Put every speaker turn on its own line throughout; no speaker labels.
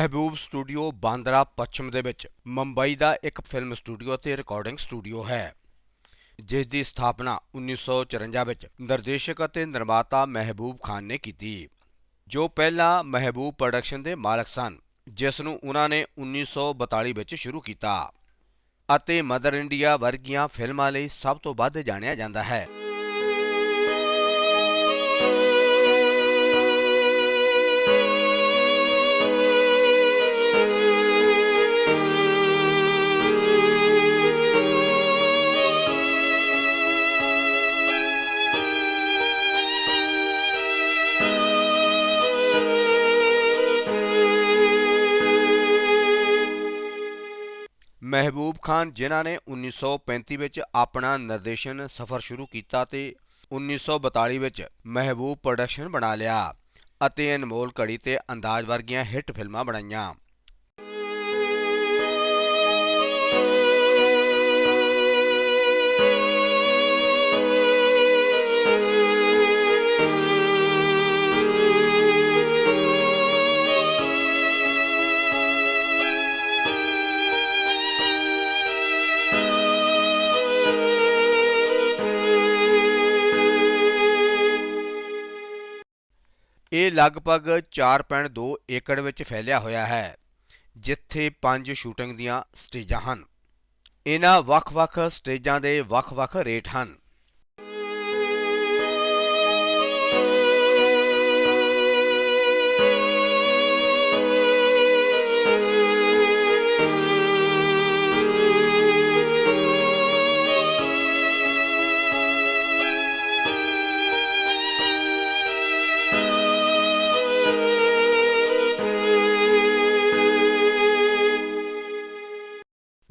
ਮਹਿਬੂਬ studio Bandra ਪੱਛਮ ਦੇ ਵਿੱਚ ਮੁੰਬਈ ਦਾ ਇੱਕ ਫਿਲਮ ਸਟੂਡੀਓ ਤੇ ਰਿਕਾਰਡਿੰਗ ਸਟੂਡੀਓ ਹੈ ਜਿਸ ਦੀ ਸਥਾਪਨਾ 1954 ਵਿੱਚ ਨਿਰਦੇਸ਼ਕ ਅਤੇ ਨਿਰਮਾਤਾ ਮਹਿਬੂਬ ਖਾਨ ਨੇ ਕੀਤੀ, ਜੋ ਪਹਿਲਾਂ ਮਹਿਬੂਬ ਪ੍ਰੋਡਕਸ਼ਨ ਦੇ ਮਾਲਕ ਸਨ ਜਿਸ ਨੂੰ ਉਹਨਾਂ ਨੇ 1942 ਵਿੱਚ ਸ਼ੁਰੂ ਕੀਤਾ ਅਤੇ ਮਦਰ ਇੰਡੀਆ ਵਰਗੀਆਂ ਫਿਲਮਾਂ ਲਈ ਸਭ ਤੋਂ ਵੱਧ ਜਾਣਿਆ ਜਾਂਦਾ ਹੈ। ਮਹਿਬੂਬ ਖਾਨ, ਜਿਨ੍ਹਾਂ ਨੇ 1935 ਵਿੱਚ ਆਪਣਾ ਨਿਰਦੇਸ਼ਨ ਸਫ਼ਰ ਸ਼ੁਰੂ ਕੀਤਾ ਤੇ 1942 ਵਿੱਚ ਮਹਿਬੂਬ ਪ੍ਰੋਡਕਸ਼ਨ ਬਣਾ ਲਿਆ ਅਤੇ ਅਨਮੋਲ ਘੜੀ ਤੇ ਅੰਦਾਜ਼ ਵਰਗੀਆਂ ਹਿੱਟ ਫਿਲਮਾਂ ਬਣਾਈਆਂ। ਇਹ ਲਗਭਗ 4.2 ਏਕੜ ਵਿੱਚ ਫੈਲਿਆ ਹੋਇਆ ਹੈ, ਜਿੱਥੇ ਪੰਜ ਸ਼ੂਟਿੰਗ ਦੀਆਂ ਸਟੇਜਾਂ ਹਨ। ਇਹਨਾਂ ਵੱਖ-ਵੱਖ ਸਟੇਜਾਂ ਦੇ ਵੱਖ-ਵੱਖ ਰੇਟ ਹਨ।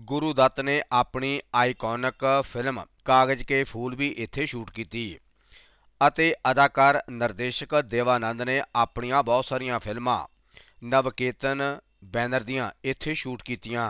ਗੁਰੂ ਦੱਤ ਨੇ ਆਪਣੀ ਆਈਕੋਨਿਕ ਫਿਲਮ ਕਾਗਜ਼ ਕੇ ਫੂਲ ਵੀ ਇੱਥੇ ਸ਼ੂਟ ਕੀਤੀ। ਅਤੇ ਅਦਾਕਾਰ ਨਿਰਦੇਸ਼ਕ ਦੇਵਾਨੰਦ ਨੇ ਆਪਣੀਆਂ ਬਹੁਤ ਸਾਰੀਆਂ ਫਿਲਮਾਂ ਨਵਕੇਤਨ ਬੈਨਰ ਦੀਆਂ ਇੱਥੇ ਸ਼ੂਟ ਕੀਤੀਆਂ।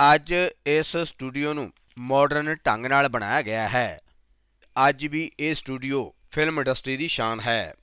ਅੱਜ ਇਸ ਸਟੂਡੀਓ ਨੂੰ ਮਾਡਰਨ ਢੰਗ ਨਾਲ ਬਣਾਇਆ ਗਿਆ ਹੈ। ਅੱਜ ਵੀ ਇਹ ਸਟੂਡੀਓ ਫਿਲਮ ਇੰਡਸਟਰੀ ਦੀ ਸ਼ਾਨ ਹੈ।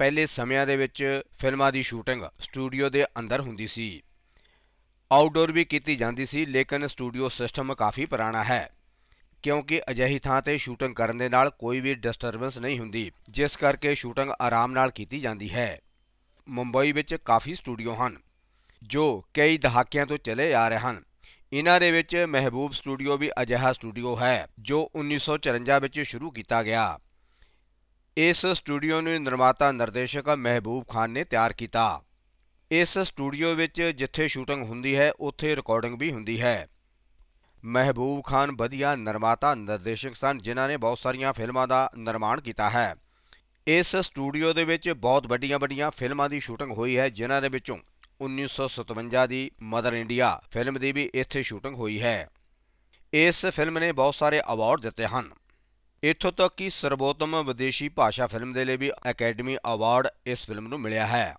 ਪਹਿਲੇ ਸਮਿਆਂ ਦੇ ਵਿੱਚ ਫਿਲਮਾਂ ਦੀ ਸ਼ੂਟਿੰਗ ਸਟੂਡੀਓ ਦੇ ਅੰਦਰ ਹੁੰਦੀ ਸੀ। ਆਊਟਡੋਰ ਵੀ ਕੀਤੀ ਜਾਂਦੀ ਸੀ, ਲੇਕਿਨ ਸਟੂਡੀਓ ਸਿਸਟਮ ਕਾਫੀ ਪੁਰਾਣਾ ਹੈ, ਕਿਉਂਕਿ ਅਜਿਹੀ ਥਾਂ ਤੇ ਸ਼ੂਟਿੰਗ ਕਰਨ ਦੇ ਨਾਲ ਕੋਈ ਵੀ ਡਿਸਟਰਬੈਂਸ ਨਹੀਂ ਹੁੰਦੀ, ਜਿਸ ਕਰਕੇ ਸ਼ੂਟਿੰਗ ਆਰਾਮ ਨਾਲ ਕੀਤੀ ਜਾਂਦੀ ਹੈ। ਮੁੰਬਈ ਵਿੱਚ ਕਾਫੀ ਸਟੂਡੀਓ ਹਨ, ਜੋ ਕਈ ਦਹਾਕਿਆਂ ਤੋਂ ਚਲੇ ਆ ਰਹੇ ਹਨ। ਇਹਨਾਂ ਦੇ ਵਿੱਚ ਮਹਿਬੂਬ ਸਟੂਡੀਓ ਵੀ ਅਜਿਹਾ ਸਟੂਡੀਓ ਹੈ, ਜੋ 1954 ਵਿੱਚ ਸ਼ੁਰੂ ਕੀਤਾ ਗਿਆ। ਇਸ ਸਟੂਡੀਓ ਨੂੰ ਨਿਰਮਾਤਾ ਨਿਰਦੇਸ਼ਕ ਮਹਿਬੂਬ ਖਾਨ ਨੇ ਤਿਆਰ ਕੀਤਾ। ਇਸ ਸਟੂਡੀਓ ਵਿੱਚ ਜਿੱਥੇ ਸ਼ੂਟਿੰਗ ਹੁੰਦੀ ਹੈ, ਉੱਥੇ ਰਿਕਾਰਡਿੰਗ ਵੀ ਹੁੰਦੀ ਹੈ। ਮਹਿਬੂਬ ਖਾਨ ਵਧੀਆ ਨਿਰਮਾਤਾ ਨਿਰਦੇਸ਼ਕ ਸਨ, ਜਿਨ੍ਹਾਂ ਨੇ ਬਹੁਤ ਸਾਰੀਆਂ ਫਿਲਮਾਂ ਦਾ ਨਿਰਮਾਣ ਕੀਤਾ ਹੈ। ਇਸ ਸਟੂਡੀਓ ਦੇ ਵਿੱਚ ਬਹੁਤ ਵੱਡੀਆਂ-ਵੱਡੀਆਂ ਫਿਲਮਾਂ ਦੀ ਸ਼ੂਟਿੰਗ ਹੋਈ ਹੈ, ਜਿਨ੍ਹਾਂ ਦੇ ਵਿੱਚੋਂ 1957 ਦੀ ਮਦਰ ਇੰਡੀਆ ਫਿਲਮ ਦੀ ਵੀ ਇੱਥੇ ਸ਼ੂਟਿੰਗ ਹੋਈ ਹੈ। ਇਸ ਫਿਲਮ ਨੇ ਬਹੁਤ ਸਾਰੇ ਅਵਾਰਡ ਦਿੱਤੇ ਹਨ। ਇੱਥੋਂ ਤੱਕ ਕਿ ਸਰਵੋਤਮ ਵਿਦੇਸ਼ੀ ਭਾਸ਼ਾ ਫਿਲਮ ਦੇ ਲਈ ਵੀ ਅਕੈਡਮੀ ਅਵਾਰਡ ਇਸ ਫਿਲਮ ਨੂੰ ਮਿਲਿਆ ਹੈ।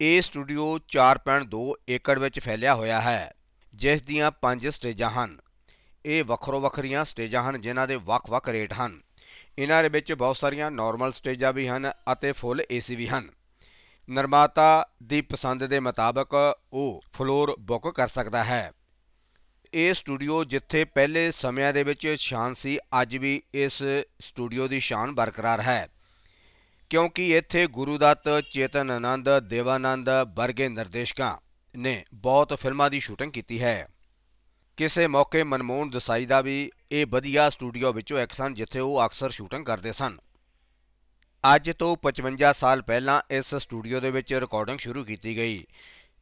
ਇਹ ਸਟੂਡੀਓ 4.2 ਏਕੜ ਵਿੱਚ ਫੈਲਿਆ ਹੋਇਆ ਹੈ, ਜਿਸ ਦੀਆਂ ਪੰਜ ਸਟੇਜਾਂ ਹਨ। ਇਹ ਵੱਖਰੋ ਵੱਖਰੀਆਂ ਸਟੇਜਾਂ ਹਨ ਜਿਨ੍ਹਾਂ ਦੇ ਵੱਖ-ਵੱਖ ਰੇਟ ਹਨ। ਇਹਨਾਂ ਦੇ ਵਿੱਚ ਬਹੁਤ ਸਾਰੀਆਂ ਨਾਰਮਲ ਸਟੇਜਾਂ ਵੀ ਹਨ ਅਤੇ ਫੁੱਲ ਏਸੀ ਵੀ ਹਨ। ਨਿਰਮਾਤਾ ਦੀ ਪਸੰਦ ਦੇ ਮੁਤਾਬਕ ਉਹ ਫਲੋਰ ਬੁੱਕ ਕਰ ਸਕਦਾ ਹੈ। ਇਹ ਸਟੂਡੀਓ ਜਿੱਥੇ ਪਹਿਲੇ ਸਮਿਆਂ ਦੇ ਵਿੱਚ ਸ਼ਾਨ ਸੀ, ਅੱਜ ਵੀ ਇਸ ਸਟੂਡੀਓ ਦੀ ਸ਼ਾਨ ਬਰਕਰਾਰ ਹੈ। ਕਿਉਂਕਿ ਇੱਥੇ ਗੁਰੂ ਦੱਤ, ਚੇਤਨ ਆਨੰਦ, ਦੇਵਾਨੰਦ ਵਰਗੇ ਨਿਰਦੇਸ਼ਕਾਂ ਨੇ ਬਹੁਤ ਫਿਲਮਾਂ ਦੀ ਸ਼ੂਟਿੰਗ ਕੀਤੀ ਹੈ। ਕਿਸੇ ਮੌਕੇ ਮਨਮੋਹਨ ਦਸਾਈ ਦਾ ਵੀ ਇਹ ਵਧੀਆ ਸਟੂਡੀਓ ਵਿੱਚੋਂ ਇੱਕ ਸਨ, ਜਿੱਥੇ ਉਹ ਅਕਸਰ ਸ਼ੂਟਿੰਗ ਕਰਦੇ ਸਨ। ਅੱਜ ਤੋਂ 55 ਸਾਲ ਪਹਿਲਾਂ ਇਸ ਸਟੂਡੀਓ ਦੇ ਵਿੱਚ ਰਿਕਾਰਡਿੰਗ ਸ਼ੁਰੂ ਕੀਤੀ ਗਈ।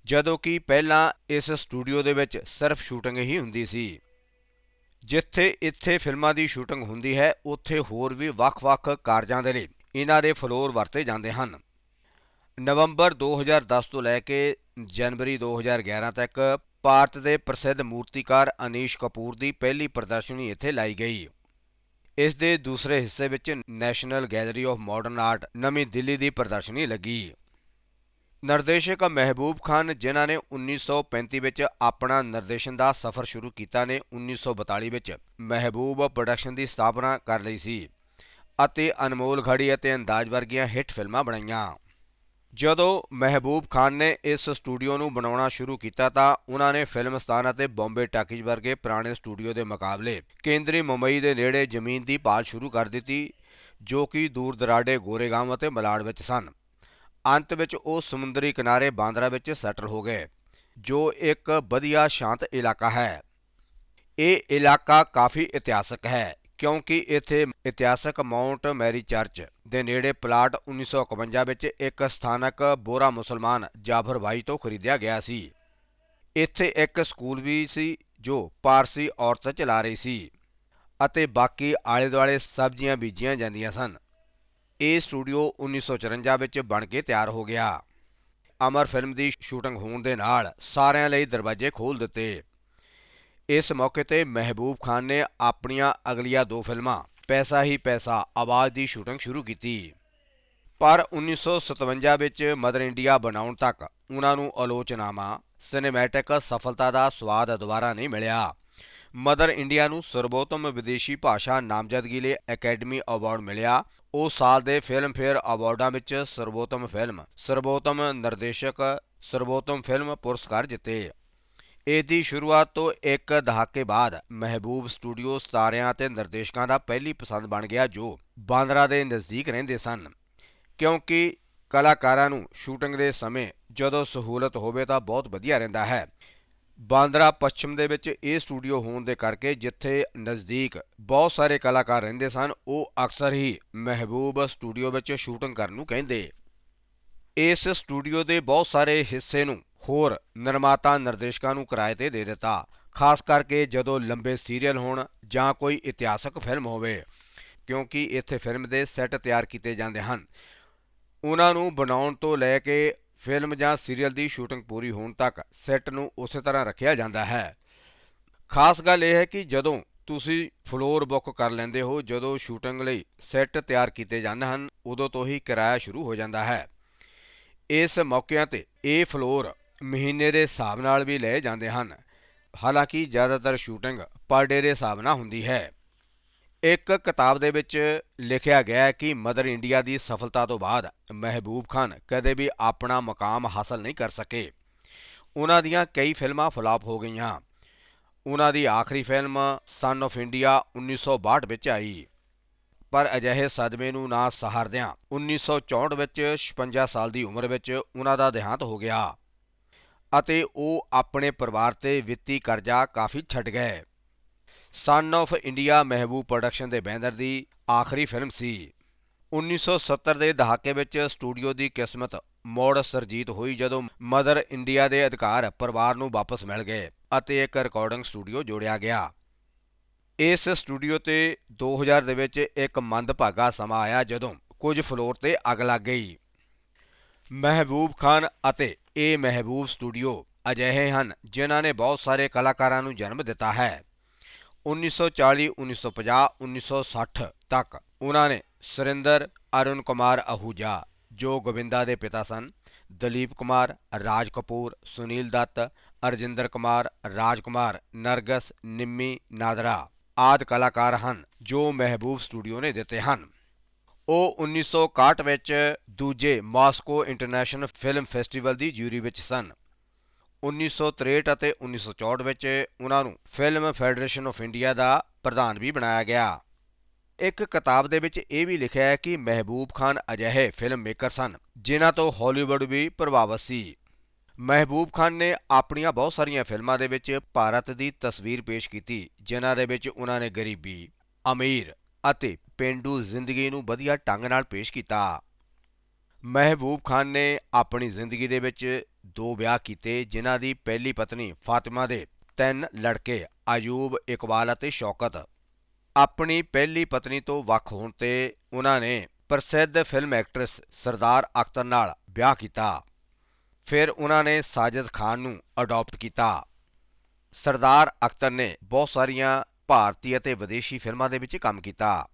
ਜਦੋਂ ਕਿ ਪਹਿਲਾਂ ਇਸ ਸਟੂਡੀਓ ਦੇ ਵਿੱਚ ਸਿਰਫ ਸ਼ੂਟਿੰਗ ਹੀ ਹੁੰਦੀ ਸੀ। ਜਿੱਥੇ ਇੱਥੇ ਫਿਲਮਾਂ ਦੀ ਸ਼ੂਟਿੰਗ ਹੁੰਦੀ ਹੈ, ਉੱਥੇ ਹੋਰ ਵੀ ਵੱਖ-ਵੱਖ ਕਾਰਜਾਂ ਦੇ ਲਈ ਇਹਨਾਂ ਦੇ ਫਲੋਰ ਵਰਤੇ ਜਾਂਦੇ ਹਨ। ਨਵੰਬਰ 2010 ਤੋਂ ਲੈ ਕੇ ਜਨਵਰੀ 2011 ਤੱਕ ਭਾਰਤ ਦੇ ਪ੍ਰਸਿੱਧ ਮੂਰਤੀਕਾਰ ਅਨੀਸ਼ ਕਪੂਰ ਦੀ ਪਹਿਲੀ ਪ੍ਰਦਰਸ਼ਨੀ ਇੱਥੇ ਲਾਈ ਗਈ। ਇਸ ਦੇ ਦੂਸਰੇ ਹਿੱਸੇ ਵਿੱਚ national gallery of modern art ਨਵੀਂ ਦਿੱਲੀ ਦੀ ਪ੍ਰਦਰਸ਼ਨੀ ਲੱਗੀ। ਨਿਰਦੇਸ਼ਕ ਮਹਿਬੂਬ ਖਾਨ, ਜਿਨ੍ਹਾਂ ਨੇ 1935 ਵਿੱਚ ਆਪਣਾ ਨਿਰਦੇਸ਼ਨ ਦਾ ਸਫ਼ਰ ਸ਼ੁਰੂ ਕੀਤਾ ਨੇ 1942 ਵਿੱਚ ਮਹਿਬੂਬ ਪ੍ਰੋਡਕਸ਼ਨ ਦੀ ਸਥਾਪਨਾ ਕਰ ਲਈ ਸੀ ਅਤੇ ਅਨਮੋਲ ਘੜੀ ਅਤੇ ਅੰਦਾਜ਼ ਵਰਗੀਆਂ ਹਿੱਟ ਫਿਲਮਾਂ ਬਣਾਈਆਂ। ਜਦੋਂ ਮਹਿਬੂਬ ਖਾਨ ਨੇ ਇਸ ਸਟੂਡੀਓ ਨੂੰ ਬਣਾਉਣਾ ਸ਼ੁਰੂ ਕੀਤਾ ਤਾਂ ਉਹਨਾਂ ਨੇ ਫਿਲਮਸਤਾਨ ਅਤੇ ਬੰਬੇ ਟਾਕੀਜ਼ ਵਰਗੇ ਪੁਰਾਣੇ ਸਟੂਡੀਓ ਦੇ ਮੁਕਾਬਲੇ ਕੇਂਦਰੀ ਮੁੰਬਈ ਦੇ ਨੇੜੇ ਜ਼ਮੀਨ ਦੀ ਭਾਲ ਸ਼ੁਰੂ ਕਰ ਦਿੱਤੀ, ਜੋ ਕਿ ਦੂਰ ਦਰਾਡੇ ਗੋਰੇਗਾਮ ਅਤੇ ਮਲਾੜ ਵਿੱਚ ਸਨ। ਅੰਤ ਵਿੱਚ ਉਹ ਸਮੁੰਦਰੀ ਕਿਨਾਰੇ ਬਾਂਦਰਾ ਵਿੱਚ ਸੈਟਲ ਹੋ ਗਏ, ਜੋ ਇੱਕ ਵਧੀਆ ਸ਼ਾਂਤ ਇਲਾਕਾ ਹੈ। ਇਹ ਇਲਾਕਾ ਕਾਫੀ ਇਤਿਹਾਸਕ ਹੈ, ਕਿਉਂਕਿ ਇੱਥੇ ਇਤਿਹਾਸਕ ਮਾਉਂਟ ਮੈਰੀ ਚਰਚ ਦੇ ਨੇੜੇ ਪਲਾਟ 1951 ਵਿੱਚ ਇੱਕ ਸਥਾਨਕ ਬੋਰਾ ਮੁਸਲਮਾਨ ਜਾਫਰ ਭਾਈ ਤੋਂ ਖਰੀਦਿਆ ਗਿਆ ਸੀ। ਇੱਥੇ ਇੱਕ ਸਕੂਲ ਵੀ ਸੀ, ਜੋ ਪਾਰਸੀ ਔਰਤ ਚਲਾ ਰਹੀ ਸੀ ਅਤੇ ਬਾਕੀ ਆਲੇ ਦੁਆਲੇ ਸਬਜ਼ੀਆਂ ਬੀਜੀਆਂ ਜਾਂਦੀਆਂ ਸਨ। ਇਹ ਸਟੂਡੀਓ 1954 ਵਿੱਚ ਬਣ ਕੇ ਤਿਆਰ ਹੋ ਗਿਆ। ਅਮਰ ਫਿਲਮ ਦੀ ਸ਼ੂਟਿੰਗ ਹੋਣ ਦੇ ਨਾਲ ਸਾਰਿਆਂ ਲਈ ਦਰਵਾਜ਼ੇ ਖੋਲ ਦਿੱਤੇ। ਇਸ ਮੌਕੇ ਤੇ ਮਹਿਬੂਬ ਖਾਨ ਨੇ ਆਪਣੀਆਂ ਅਗਲੀਆਂ ਦੋ ਫਿਲਮਾਂ, ਪੈਸਾ ਹੀ ਪੈਸਾ, ਆਵਾਜ਼ ਦੀ ਸ਼ੂਟਿੰਗ ਸ਼ੁਰੂ ਕੀਤੀ। ਪਰ 1957 ਵਿੱਚ ਮਦਰ ਇੰਡੀਆ ਬਣਾਉਣ ਤੱਕ ਉਹਨਾਂ ਨੂੰ ਆਲੋਚਨਾਵਾਂ ਸਿਨੇਮੈਟਿਕ ਸਫਲਤਾ ਦਾ ਸਵਾਦ ਦੁਬਾਰਾ ਨਹੀਂ ਮਿਲਿਆ। ਮਦਰ ਇੰਡੀਆ ਨੂੰ ਸਰਬੋਤਮ ਵਿਦੇਸ਼ੀ ਭਾਸ਼ਾ ਨਾਮਜ਼ਦਗੀ ਲਈ ਅਕੈਡਮੀ ਅਵਾਰਡ ਮਿਲਿਆ। ਉਹ ਸਾਲ ਦੇ ਫਿਲਮਫੇਅਰ ਅਵਾਰਡਾਂ ਵਿੱਚ ਸਰਬੋਤਮ ਫਿਲਮ ਸਰਬੋਤਮ ਨਿਰਦੇਸ਼ਕ, ਸਰਬੋਤਮ ਫਿਲਮ ਪੁਰਸਕਾਰ ਜਿੱਤੇ। ਇਸ ਦੀ ਸ਼ੁਰੂਆਤ ਤੋਂ ਇੱਕ ਦਹਾਕੇ ਬਾਅਦ ਮਹਿਬੂਬ ਸਟੂਡੀਓ ਸਤਾਰਿਆਂ ਅਤੇ ਨਿਰਦੇਸ਼ਕਾਂ ਦਾ ਪਹਿਲੀ ਪਸੰਦ ਬਣ ਗਿਆ, ਜੋ ਬਾਂਦਰਾ ਦੇ ਨਜ਼ਦੀਕ ਰਹਿੰਦੇ ਸਨ। ਕਿਉਂਕਿ ਕਲਾਕਾਰਾਂ ਨੂੰ ਸ਼ੂਟਿੰਗ ਦੇ ਸਮੇਂ ਜਦੋਂ ਸਹੂਲਤ ਹੋਵੇ ਤਾਂ ਬਹੁਤ ਵਧੀਆ ਰਹਿੰਦਾ ਹੈ। ਬਾਂਦਰਾ ਪੱਛਮ ਦੇ ਵਿੱਚ ਇਹ ਸਟੂਡੀਓ ਹੋਣ ਦੇ ਕਰਕੇ ਜਿੱਥੇ ਨਜ਼ਦੀਕ ਬਹੁਤ ਸਾਰੇ ਕਲਾਕਾਰ ਰਹਿੰਦੇ ਸਨ, ਉਹ ਅਕਸਰ ਹੀ ਮਹਿਬੂਬ ਸਟੂਡੀਓ ਵਿੱਚ ਸ਼ੂਟਿੰਗ ਕਰਨ ਨੂੰ ਕਹਿੰਦੇ। ਇਸ ਸਟੂਡੀਓ ਦੇ ਬਹੁਤ ਸਾਰੇ ਹਿੱਸੇ ਨੂੰ ਹੋਰ ਨਿਰਮਾਤਾ ਨਿਰਦੇਸ਼ਕਾਂ ਨੂੰ ਕਿਰਾਏ ਤੇ ਦੇ ਦਿੱਤਾ, ਖਾਸ ਕਰਕੇ ਜਦੋਂ ਲੰਬੇ ਸੀਰੀਅਲ ਹੋਣ ਜਾਂ ਕੋਈ ਇਤਿਹਾਸਕ ਫਿਲਮ ਹੋਵੇ, ਕਿਉਂਕਿ ਇੱਥੇ ਫਿਲਮ ਦੇ ਸੈੱਟ ਤਿਆਰ ਕੀਤੇ ਜਾਂਦੇ ਹਨ। ਉਹਨਾਂ ਨੂੰ ਬਣਾਉਣ ਤੋਂ ਲੈ ਕੇ ਫਿਲਮ ਜਾਂ ਸੀਰੀਅਲ ਦੀ ਸ਼ੂਟਿੰਗ ਪੂਰੀ ਹੋਣ ਤੱਕ ਸੈੱਟ ਨੂੰ ਉਸੇ ਤਰ੍ਹਾਂ ਰੱਖਿਆ ਜਾਂਦਾ ਹੈ। ਖਾਸ ਗੱਲ ਇਹ ਹੈ ਕਿ ਜਦੋਂ ਤੁਸੀਂ ਫਲੋਰ ਬੁੱਕ ਕਰ ਲੈਂਦੇ ਹੋ, ਜਦੋਂ ਸ਼ੂਟਿੰਗ ਲਈ ਸੈੱਟ ਤਿਆਰ ਕੀਤੇ ਜਾਂਦੇ ਹਨ, ਉਦੋਂ ਤੋਂ ਹੀ ਕਿਰਾਇਆ ਸ਼ੁਰੂ ਹੋ ਜਾਂਦਾ ਹੈ। ਇਸ ਮੌਕਿਆਂ ਤੇ ਇਹ ਫਲੋਰ ਮਹੀਨੇ ਦੇ ਹਿਸਾਬ ਨਾਲ ਵੀ ਲਏ ਜਾਂਦੇ ਹਨ। ਹਾਲਾਂਕਿ ਜ਼ਿਆਦਾਤਰ ਸ਼ੂਟਿੰਗ ਪਰ ਡੇ ਦੇ ਹਿਸਾਬ ਨਾਲ ਹੁੰਦੀ ਹੈ। ਇੱਕ ਕਿਤਾਬ ਦੇ ਵਿੱਚ ਲਿਖਿਆ ਗਿਆ ਕਿ ਮਦਰ ਇੰਡੀਆ ਦੀ ਸਫਲਤਾ ਤੋਂ ਬਾਅਦ ਮਹਿਬੂਬ ਖਾਨ ਕਦੇ ਵੀ ਆਪਣਾ ਮਕਾਮ ਹਾਸਲ ਨਹੀਂ ਕਰ ਸਕੇ। ਉਹਨਾਂ ਦੀਆਂ ਕਈ ਫਿਲਮਾਂ ਫਲਾਪ ਹੋ ਗਈਆਂ। ਉਹਨਾਂ ਦੀ ਆਖਰੀ ਫਿਲਮ ਸਨ ਆਫ ਇੰਡੀਆ 1962 ਵਿੱਚ ਆਈ। ਪਰ ਅਜਿਹੇ ਸਦਮੇ ਨੂੰ ਨਾ ਸਹਾਰਦਿਆਂ 1964 ਵਿੱਚ 56 ਸਾਲ ਦੀ ਉਮਰ ਵਿੱਚ ਉਹਨਾਂ ਦਾ ਦੇਹਾਂਤ ਹੋ ਗਿਆ ਅਤੇ ਉਹ ਆਪਣੇ ਪਰਿਵਾਰ ਤੇ ਵਿੱਤੀ ਕਰਜ਼ਾ ਕਾਫੀ ਛੱਡ ਗਏ। Son of India Mehboob production ਦੇ ਬੈਨਰ ਦੀ ਆਖਰੀ ਫਿਲਮ ਸੀ। 1970 ਦੇ ਦਹਾਕੇ ਵਿੱਚ ਸਟੂਡੀਓ ਦੀ ਕਿਸਮਤ ਮੋੜ ਸਰਜੀਤ ਹੋਈ ਜਦੋਂ ਮਦਰ ਇੰਡੀਆ ਦੇ ਅਧਿਕਾਰ ਪਰਿਵਾਰ ਨੂੰ ਵਾਪਸ ਮਿਲ ਗਏ ਅਤੇ ਇੱਕ ਰਿਕਾਰਡਿੰਗ ਸਟੂਡੀਓ ਜੋੜਿਆ ਗਿਆ। ਇਸ ਸਟੂਡੀਓ ਤੇ 2000 ਦੇ ਵਿੱਚ ਇੱਕ ਮੰਦਭਾਗਾ ਸਮਾਂ ਆਇਆ ਜਦੋਂ ਕੁਝ ਫਲੋਰ ਤੇ ਅੱਗ ਲੱਗ ਗਈ। ਮਹਿਬੂਬ ਖਾਨ ਅਤੇ ਇਹ ਮਹਿਬੂਬ ਸਟੂਡੀਓ ਅਜਿਹੇ ਹਨ ਜਿਨ੍ਹਾਂ ਨੇ ਬਹੁਤ ਸਾਰੇ ਕਲਾਕਾਰਾਂ ਨੂੰ ਜਨਮ ਦਿੱਤਾ ਹੈ। 1940 1950 1960 ਤੱਕ ਉਹਨਾਂ ਨੇ ਸੁਰਿੰਦਰ ਅਰੁਣ ਕੁਮਾਰ ਅਹੂਜਾ, ਜੋ ਗੋਬਿੰਦਾ ਦੇ ਪਿਤਾ ਸਨ, ਦਲੀਪ ਕੁਮਾਰ, ਰਾਜ ਕਪੂਰ, ਸੁਨੀਲ ਦੱਤ, ਅਰਜਿੰਦਰ ਕੁਮਾਰ, ਰਾਜ ਕੁਮਾਰ, ਨਰਗਸ, ਨਿੰਮੀ, ਨਾਦਰਾ ਆਦ ਕਲਾਕਾਰ ਹਨ, ਜੋ ਮਹਿਬੂਬ ਸਟੂਡੀਓ ਨੇ ਦਿੱਤੇ ਹਨ। ਉਹ 1961 ਵਿੱਚ ਦੂਜੇ ਮਾਸਕੋ ਇੰਟਰਨੈਸ਼ਨਲ ਫਿਲਮ ਫੈਸਟੀਵਲ ਦੀ ਜੂਰੀ ਵਿੱਚ ਸਨ। 1963 ਅਤੇ 1964 ਵਿੱਚ ਉਹਨਾਂ ਨੂੰ ਫਿਲਮ ਫੈਡਰੇਸ਼ਨ ਆਫ ਇੰਡੀਆ ਦਾ ਪ੍ਰਧਾਨ ਵੀ ਬਣਾਇਆ ਗਿਆ। ਇੱਕ ਕਿਤਾਬ ਦੇ ਵਿੱਚ ਇਹ ਵੀ ਲਿਖਿਆ ਹੈ ਕਿ ਮਹਿਬੂਬ ਖਾਨ ਅਜਿਹੇ ਫਿਲਮ ਮੇਕਰ ਸਨ, ਜਿਨ੍ਹਾਂ ਤੋਂ ਹਾਲੀਵੁੱਡ ਵੀ ਪ੍ਰਭਾਵਿਤ ਸੀ। ਮਹਿਬੂਬ ਖਾਨ ਨੇ ਆਪਣੀਆਂ ਬਹੁਤ ਸਾਰੀਆਂ ਫਿਲਮਾਂ ਦੇ ਵਿੱਚ ਭਾਰਤ ਦੀ ਤਸਵੀਰ ਪੇਸ਼ ਕੀਤੀ, ਜਿਨ੍ਹਾਂ ਦੇ ਵਿੱਚ ਉਹਨਾਂ ਨੇ ਗਰੀਬੀ, ਅਮੀਰ ਅਤੇ ਪਿੰਡੂ ਜ਼ਿੰਦਗੀ ਨੂੰ ਵਧੀਆ ਢੰਗ ਨਾਲ ਪੇਸ਼ ਕੀਤਾ। ਮਹਿਬੂਬ ਖਾਨ ਨੇ ਆਪਣੀ ਜ਼ਿੰਦਗੀ ਦੇ ਵਿੱਚ ਦੋ ਵਿਆਹ ਕੀਤੇ, ਜਿਨ੍ਹਾਂ ਦੀ ਪਹਿਲੀ ਪਤਨੀ ਫਾਤਿਮਾ ਦੇ ਤਿੰਨ ਲੜਕੇ ਆਯੂਬ ਇਕਬਾਲ ਅਤੇ ਸ਼ੌਕਤ। ਆਪਣੀ ਪਹਿਲੀ ਪਤਨੀ ਤੋਂ ਵੱਖ ਹੋਣ ਤੇ ਉਹਨਾਂ ਨੇ ਪ੍ਰਸਿੱਧ ਫਿਲਮ ਐਕਟਰੈਸ ਸਰਦਾਰ ਅਖਤਰ ਨਾਲ ਵਿਆਹ ਕੀਤਾ। ਫਿਰ ਉਹਨਾਂ ਨੇ ਸਾਜਦ ਖਾਨ ਨੂੰ ਅਡਾਪਟ ਕੀਤਾ। ਸਰਦਾਰ ਅਖਤਰ ਨੇ ਬਹੁਤ ਸਾਰੀਆਂ ਭਾਰਤੀ ਅਤੇ ਵਿਦੇਸ਼ੀ ਫਿਲਮਾਂ ਦੇ ਵਿੱਚ ਕੰਮ ਕੀਤਾ।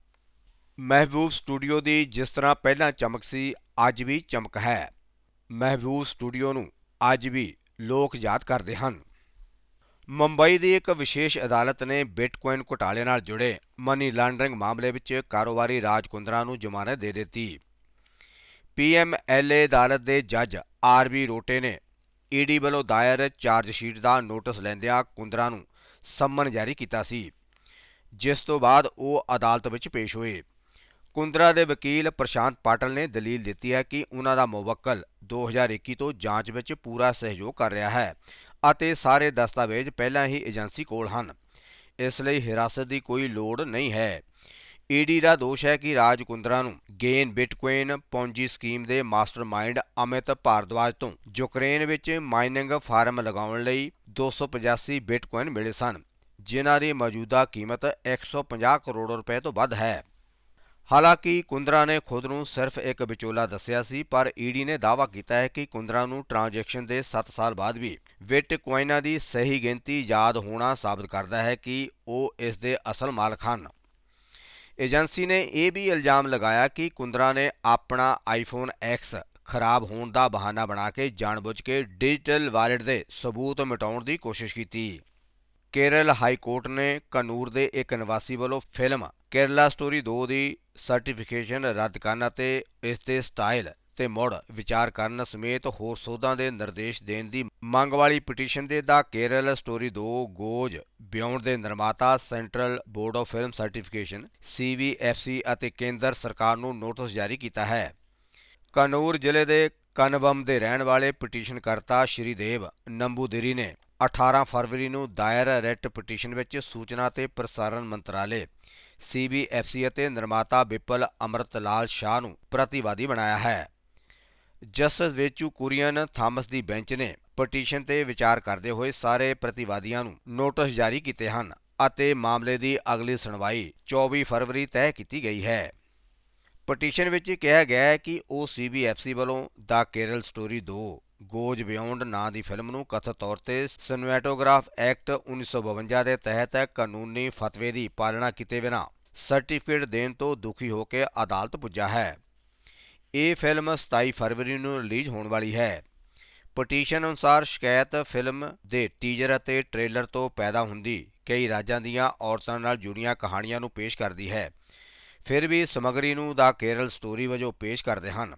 ਮਹਿਬੂਬ ਸਟੂਡੀਓ ਦੀ ਜਿਸ ਤਰ੍ਹਾਂ ਪਹਿਲਾਂ ਚਮਕ ਸੀ ਅੱਜ ਵੀ ਚਮਕ ਹੈ। ਮਹਿਬੂਬ ਸਟੂਡੀਓ ਨੂੰ ਅੱਜ ਵੀ ਲੋਕ ਯਾਦ ਕਰਦੇ ਹਨ। ਮੁੰਬਈ ਦੀ ਇੱਕ ਵਿਸ਼ੇਸ਼ ਅਦਾਲਤ ਨੇ ਬਿਟਕੋਇਨ ਘੁਟਾਲੇ ਨਾਲ ਜੁੜੇ ਮਨੀ ਲਾਂਡਰਿੰਗ ਮਾਮਲੇ ਵਿੱਚ ਕਾਰੋਬਾਰੀ ਰਾਜ ਕੁੰਦਰਾ ਨੂੰ ਜ਼ਮਾਨਤ ਦੇ ਦਿੱਤੀ। ਪੀਐਮਐਲਏ ਅਦਾਲਤ ਦੇ ਜੱਜ ਆਰਬੀ ਰੋਟੇ ਨੇ ਈਡੀ ਵੱਲੋਂ ਦਾਇਰ ਚਾਰਜ ਸ਼ੀਟ ਦਾ ਨੋਟਿਸ ਲੈਂਦਿਆਂ ਕੁੰਦਰਾ ਨੂੰ ਸੰਮਨ ਜਾਰੀ ਕੀਤਾ ਸੀ, ਜਿਸ ਤੋਂ ਬਾਅਦ ਉਹ ਅਦਾਲਤ ਵਿੱਚ ਪੇਸ਼ ਹੋਏ। ਕੁੰਦਰਾ ਦੇ ਵਕੀਲ ਪ੍ਰਸ਼ਾਂਤ ਪਾਟਲ ਨੇ ਦਲੀਲ ਦਿੱਤੀ ਹੈ ਕਿ ਉਹਨਾਂ ਦਾ ਮੁਵੱਕਲ 2021 ਤੋਂ ਜਾਂਚ ਵਿੱਚ ਪੂਰਾ ਸਹਿਯੋਗ ਕਰ ਰਿਹਾ ਹੈ ਅਤੇ ਸਾਰੇ ਦਸਤਾਵੇਜ਼ ਪਹਿਲਾਂ ਹੀ ਏਜੰਸੀ ਕੋਲ ਹਨ। ਇਸ ਲਈ ਹਿਰਾਸਤ ਦੀ ਕੋਈ ਲੋੜ ਨਹੀਂ ਹੈ। ਈਡੀ ਦਾ ਦੋਸ਼ ਹੈ ਕਿ ਰਾਜ ਕੁੰਦਰਾ ਨੂੰ ਗੇਨ ਬਿਟਕੋਇਨ ਪੌਂਜੀ ਸਕੀਮ ਦੇ ਮਾਸਟਰਮਾਈਂਡ ਅਮਿਤ ਭਾਰਦਵਾਜ ਤੋਂ ਯੂਕਰੇਨ ਵਿੱਚ ਮਾਈਨਿੰਗ ਫਾਰਮ ਲਗਾਉਣ ਲਈ 285 ਬਿਟਕੋਇਨ ਮਿਲੇ ਸਨ, ਜਿਨ੍ਹਾਂ ਦੀ ਮੌਜੂਦਾ ਕੀਮਤ 150 ਕਰੋੜ ਰੁਪਏ ਤੋਂ ਵੱਧ ਹੈ। ਹਾਲਾਂਕਿ ਕੁੰਦਰਾ ਨੇ ਖੁਦ ਨੂੰ ਸਿਰਫ ਇੱਕ ਵਿਚੋਲਾ ਦੱਸਿਆ ਸੀ, ਪਰ ਈਡੀ ਨੇ ਦਾਅਵਾ ਕੀਤਾ ਹੈ ਕਿ ਕੁੰਦਰਾ ਨੂੰ ਟ੍ਰਾਂਜੈਕਸ਼ਨ ਦੇ 7 ਸਾਲ ਬਾਅਦ ਵੀ ਬਿਟਕੋਇਨਾਂ ਦੀ ਸਹੀ ਗਿਣਤੀ ਯਾਦ ਹੋਣਾ ਸਾਬਤ ਕਰਦਾ ਹੈ ਕਿ ਉਹ ਇਸ ਦੇ ਅਸਲ ਮਾਲਕ ਹਨ। ਏਜੰਸੀ ਨੇ ਇਹ ਵੀ ਇਲਜ਼ਾਮ ਲਗਾਇਆ ਕਿ ਕੁੰਦਰਾ ਨੇ ਆਪਣਾ ਆਈਫੋਨ X ਖਰਾਬ ਹੋਣ ਦਾ ਬਹਾਨਾ ਬਣਾ ਕੇ ਜਾਣਬੁੱਝ ਕੇ ਡਿਜੀਟਲ ਵਾਲਟ ਦੇ ਸਬੂਤ ਮਿਟਾਉਣ ਦੀ ਕੋਸ਼ਿਸ਼ ਕੀਤੀ। ਕੇਰਲ ਹਾਈ ਕੋਰਟ ਨੇ ਕਨੂਰ ਦੇ ਇੱਕ ਨਿਵਾਸੀ ਵੱਲੋਂ ਫਿਲਮ ਕੇਰਲਾ ਸਟੋਰੀ 2 ਦੀ ਸਰਟੀਫਿਕੇਸ਼ਨ ਰੱਦ ਕਰਨ ਅਤੇ ਇਸ ਦੇ ਸਟਾਈਲ ਤੇ ਮੁੜ ਵਿਚਾਰ ਕਰਨ ਸਮੇਤ ਹੋਰ ਸੋਧਾਂ ਦੇ ਨਿਰਦੇਸ਼ ਦੇਣ ਦੀ ਮੰਗ ਵਾਲੀ ਪਟੀਸ਼ਨ ਦੇ ਦਾ ਕੇਰਲ ਸਟੋਰੀ 2 ਗੋਜ ਬਿਯੋਂਡ ਦੇ ਨਿਰਮਾਤਾ central board of film certification CVFC ਅਤੇ ਕੇਂਦਰ ਸਰਕਾਰ ਨੂੰ ਨੋਟਿਸ ਜਾਰੀ ਕੀਤਾ ਹੈ। ਕਨੂਰ ਜ਼ਿਲ੍ਹੇ ਦੇ ਕਨਵਮ ਦੇ ਰਹਿਣ ਵਾਲੇ ਪਟੀਸ਼ਨਕਰਤਾ ਸ਼੍ਰੀ ਦੇਵ ਨੰਬੂਦਰੀ ਨੇ 18 ਫਰਵਰੀ ਨੂੰ ਦਾਇਰ ਰਿਟ ਪਟੀਸ਼ਨ ਵਿੱਚ ਸੂਚਨਾ ਤੇ ਪ੍ਰਸਾਰਣ ਮੰਤਰਾਲੇ CBFC ਅਤੇ ਨਿਰਮਾਤਾ ਵਿਪਲ ਅਮਰਤਲਾਲ ਸ਼ਾਹ ਨੂੰ ਪ੍ਰਤੀਵਾਦੀ ਬਣਾਇਆ ਹੈ। ਜਸਟਿਸ ਵੇਚੂ ਕੁਰੀਅਨ ਥਾਮਸ ਦੀ ਬੈਂਚ ਨੇ ਪਟੀਸ਼ਨ ਤੇ ਵਿਚਾਰ ਕਰਦੇ ਹੋਏ ਸਾਰੇ ਪ੍ਰਤੀਵਾਦੀਆਂ ਨੂੰ ਨੋਟਿਸ ਜਾਰੀ ਕੀਤੇ ਹਨ ਅਤੇ ਮਾਮਲੇ ਦੀ ਅਗਲੀ ਸੁਣਵਾਈ 24 ਫਰਵਰੀ ਤੈਅ ਕੀਤੀ ਗਈ ਹੈ। ਪਟੀਸ਼ਨ ਵਿੱਚ ਕਿਹਾ ਗਿਆ ਹੈ ਕਿ ਉਹ CBFC ਵੱਲੋਂ the Kerala story 2 goes beyond ਨਾਂ ਦੀ ਫਿਲਮ ਨੂੰ ਕਥਿਤ ਤੌਰ ਤੇ ਸਿਨੇਮੈਟੋਗ੍ਰਾਫ ਐਕਟ 1952 ਦੇ ਤਹਿਤ ਕਾਨੂੰਨੀ ਫਤਵੇ ਦੀ ਪਾਲਣਾ ਕੀਤੇ ਬਿਨਾਂ ਸਰਟੀਫਿਕੇਟ ਦੇਣ ਤੋਂ ਦੁਖੀ ਹੋ ਕੇ ਅਦਾਲਤ ਪੁੱਜਾ ਹੈ। ਇਹ ਫਿਲਮ 27 ਫਰਵਰੀ ਨੂੰ ਰਿਲੀਜ਼ ਹੋਣ ਵਾਲੀ ਹੈ। ਪਟੀਸ਼ਨ ਅਨੁਸਾਰ ਸ਼ਿਕਾਇਤ ਫਿਲਮ ਦੇ ਟੀਜ਼ਰ ਅਤੇ ਟ੍ਰੇਲਰ ਤੋਂ ਪੈਦਾ ਹੁੰਦੀ ਕਈ ਰਾਜਾਂ ਦੀਆਂ ਔਰਤਾਂ ਨਾਲ ਜੁੜੀਆਂ ਕਹਾਣੀਆਂ ਨੂੰ ਪੇਸ਼ ਕਰਦੀ ਹੈ। ਫਿਰ ਵੀ ਸਮਗਰੀ ਨੂੰ ਦਾ ਕੇਰਲ ਸਟੋਰੀ ਵਜੋਂ ਪੇਸ਼ ਕਰਦੇ ਹਨ।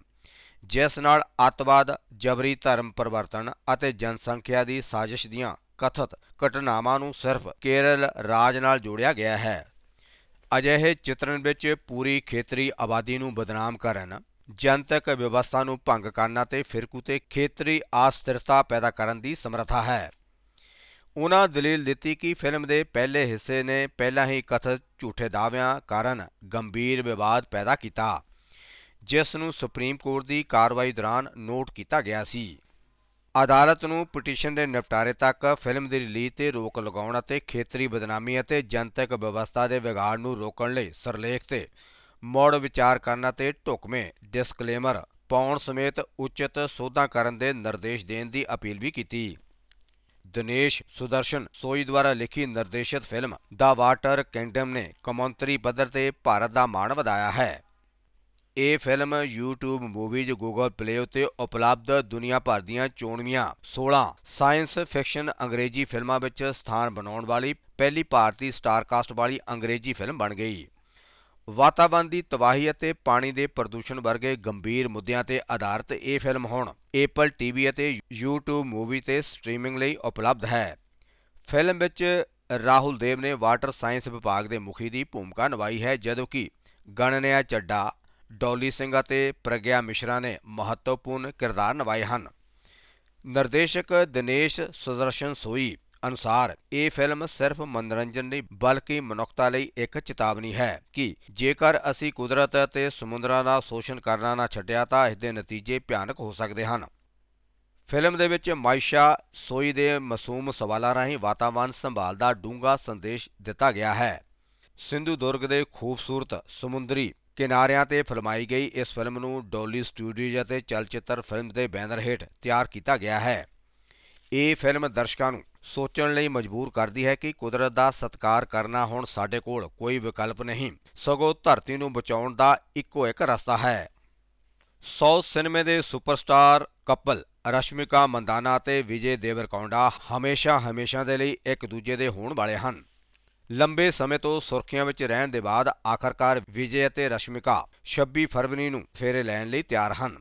ਜਿਸ ਨਾਲ ਅੱਤਵਾਦ, ਜਬਰੀ ਧਰਮ ਪਰਿਵਰਤਨ ਅਤੇ ਜਨਸੰਖਿਆ ਦੀ ਸਾਜ਼ਿਸ਼ ਦੀਆਂ ਕਥਤ ਘਟਨਾਵਾਂ ਨੂੰ ਸਿਰਫ ਕੇਰਲ ਰਾਜ ਨਾਲ ਜੋੜਿਆ ਗਿਆ ਹੈ। ਅਜਿਹੇ ਚਿਤਰਣ ਵਿੱਚ ਪੂਰੀ ਖੇਤਰੀ ਆਬਾਦੀ ਨੂੰ ਬਦਨਾਮ ਕਰਨ, ਜਨਤਕ ਵਿਵਸਥਾ ਨੂੰ ਭੰਗ ਕਰਨ ਅਤੇ ਫਿਰਕੂ ਤੇ ਖੇਤਰੀ ਆਸਥਿਰਤਾ ਪੈਦਾ ਕਰਨ ਦੀ ਸਮਰੱਥਾ ਹੈ। ਉਹਨਾਂ ਦਲੀਲ ਦਿੱਤੀ ਕਿ ਫਿਲਮ ਦੇ ਪਹਿਲੇ ਹਿੱਸੇ ਨੇ ਪਹਿਲਾਂ ਹੀ ਕਥਿਤ ਝੂਠੇ ਦਾਅਵਿਆਂ ਕਾਰਨ ਗੰਭੀਰ ਵਿਵਾਦ ਪੈਦਾ ਕੀਤਾ। ਜਿਸ ਨੂੰ ਸੁਪਰੀਮ ਕੋਰਟ ਦੀ ਕਾਰਵਾਈ ਦੌਰਾਨ ਨੋਟ ਕੀਤਾ ਗਿਆ ਸੀ। ਅਦਾਲਤ ਨੂੰ ਪਟੀਸ਼ਨ ਦੇ ਨਿਪਟਾਰੇ ਤੱਕ ਫਿਲਮ ਦੀ ਰਿਲੀਜ਼ ਤੇ ਰੋਕ ਲਗਾਉਣ ਅਤੇ ਖੇਤਰੀ ਬਦਨਾਮੀ ਅਤੇ ਜਨਤਕ ਵਿਵਸਥਾ ਦੇ ਵਿਗਾੜ ਨੂੰ ਰੋਕਣ ਲਈ ਸਰਲੇਖ ਤੇ ਮੁੜ ਵਿਚਾਰ ਕਰਨ ਅਤੇ ਢੁਕਵੇਂ ਡਿਸਕਲੇਮਰ ਪਾਉਣ ਸਮੇਤ ਉਚਿਤ ਸੋਧਾਂ ਕਰਨ ਦੇ ਨਿਰਦੇਸ਼ ਦੇਣ ਦੀ ਅਪੀਲ ਵੀ ਕੀਤੀ। ਦਿਨੇਸ਼ ਸੁਦਰਸ਼ਨ ਸੋਈ ਦੁਆਰਾ ਲਿਖੀ ਨਿਰਦੇਸ਼ਿਤ ਫਿਲਮ ਦਾ ਵਾਟਰ ਕਿੰਗਡਮ ਨੇ ਕੌਮਾਂਤਰੀ ਪੱਧਰ ਤੇ ਭਾਰਤ ਦਾ ਮਾਣ ਵਧਾਇਆ ਹੈ। ਇਹ film YouTube movies Google Play ਉਤੇ ਉਪਲਬਧ ਦੁਨੀਆ ਭਰ ਦੀਆਂ 94 16 ਸਾਇੰਸ ਫਿਕਸ਼ਨ ਅੰਗਰੇਜ਼ੀ ਫਿਲਮਾਂ ਵਿੱਚ ਸਥਾਨ ਬਣਾਉਣ ਵਾਲੀ ਪਹਿਲੀ ਭਾਰਤੀ ਸਟਾਰਕਾਸਟ ਵਾਲੀ ਅੰਗਰੇਜ਼ੀ ਫਿਲਮ ਬਣ ਗਈ। ਵਾਤਾਵਰਣ ਦੀ ਤਬਾਹੀ ਅਤੇ ਪਾਣੀ ਦੇ ਪ੍ਰਦੂਸ਼ਣ ਵਰਗੇ ਗੰਭੀਰ ਮੁੱਦਿਆਂ ਤੇ ਆਧਾਰਿਤ ਇਹ ਫਿਲਮ ਹੁਣ Apple TV ਅਤੇ YouTube ਮੂਵੀ ਤੇ ਸਟ੍ਰੀਮਿੰਗ ਲਈ ਉਪਲਬਧ ਹੈ। ਫਿਲਮ ਵਿੱਚ ਰਾਹੁਲ ਦੇਵ ਨੇ ਵਾਟਰ ਸਾਇੰਸ ਵਿਭਾਗ ਦੇ ਮੁਖੀ ਦੀ ਭੂਮਿਕਾ ਨਿਭਾਈ ਹੈ, ਜਦੋਂ ਕਿ ਗਣਨਿਆ ਚੱਡਾ ਡੌਲੀ ਸਿੰਘ ਅਤੇ ਪ੍ਰਗਿਆ ਮਿਸ਼ਰਾ ਨੇ ਮਹੱਤਵਪੂਰਨ ਕਿਰਦਾਰ ਨਿਭਾਏ ਹਨ। ਨਿਰਦੇਸ਼ਕ ਦਿਨੇਸ਼ ਸੁਦਰਸ਼ਨ ਸੋਈ ਅਨੁਸਾਰ ਇਹ ਫਿਲਮ ਸਿਰਫ ਮਨੋਰੰਜਨ ਨਹੀਂ ਬਲਕਿ ਮਨੁੱਖਤਾ ਲਈ ਇੱਕ ਚੇਤਾਵਨੀ ਹੈ ਕਿ ਜੇਕਰ ਅਸੀਂ ਕੁਦਰਤ ਅਤੇ ਸਮੁੰਦਰਾਂ ਦਾ ਸ਼ੋਸ਼ਣ ਕਰਨਾ ਨਾ ਛੱਡਿਆ ਤਾਂ ਇਸ ਦੇ ਨਤੀਜੇ ਭਿਆਨਕ ਹੋ ਸਕਦੇ ਹਨ। ਫਿਲਮ ਦੇ ਵਿੱਚ ਮਾਇਸ਼ਾ ਸੋਈ ਦੇ ਮਾਸੂਮ ਸਵਾਲਾਂ ਰਾਹੀਂ ਵਾਤਾਵਰਣ ਸੰਭਾਲ ਦਾ ਡੂੰਘਾ ਸੰਦੇਸ਼ ਦਿੱਤਾ ਗਿਆ ਹੈ। ਸਿੰਧੂ ਦੁਰਗ ਦੇ ਖੂਬਸੂਰਤ ਸਮੁੰਦਰੀ ਕਿਨਾਰਿਆਂ ਤੇ ਫਿਲਮਾਈ ਗਈ ਇਸ ਫਿਲਮ ਨੂੰ ਡੋਲੀ ਸਟੂਡੀਓਜ਼ ਅਤੇ ਚਲਚਿੱਤਰ ਫਿਲਮ ਦੇ ਬੈਨਰ ਹੇਠ ਤਿਆਰ ਕੀਤਾ ਗਿਆ ਹੈ। ਇਹ ਫਿਲਮ ਦਰਸ਼ਕਾਂ ਨੂੰ ਸੋਚਣ ਲਈ ਮਜਬੂਰ ਕਰਦੀ ਹੈ ਕਿ ਕੁਦਰਤ ਦਾ ਸਤਿਕਾਰ ਕਰਨਾ ਹੁਣ ਸਾਡੇ ਕੋਲ ਕੋਈ ਵਿਕਲਪ ਨਹੀਂ, ਸਗੋਂ ਧਰਤੀ ਨੂੰ ਬਚਾਉਣ ਦਾ ਇੱਕੋ ਇੱਕ ਰਸਤਾ ਹੈ। ਸਾਊਥ ਸਿਨੇਮੇ ਦੇ ਸੁਪਰਸਟਾਰ ਕਪਲ, ਰਸ਼ਮਿਕਾ ਮੰਦਾਨਾ ਅਤੇ ਵਿਜੇ ਦੇਵਰਕੌਂਡਾ ਹਮੇਸ਼ਾ ਹਮੇਸ਼ਾ ਦੇ ਲਈ ਇੱਕ ਦੂਜੇ ਦੇ ਹੋਣ ਵਾਲੇ ਹਨ। ਲੰਬੇ ਸਮੇਂ ਤੋਂ ਸੁਰਖੀਆਂ ਵਿੱਚ ਰਹਿਣ ਦੇ ਬਾਅਦ ਆਖਰਕਾਰ ਵਿਜੇ ਅਤੇ ਰਸ਼ਮਿਕਾ 26 ਫਰਵਰੀ ਨੂੰ ਫੇਰੇ ਲੈਣ ਲਈ ਤਿਆਰ ਹਨ।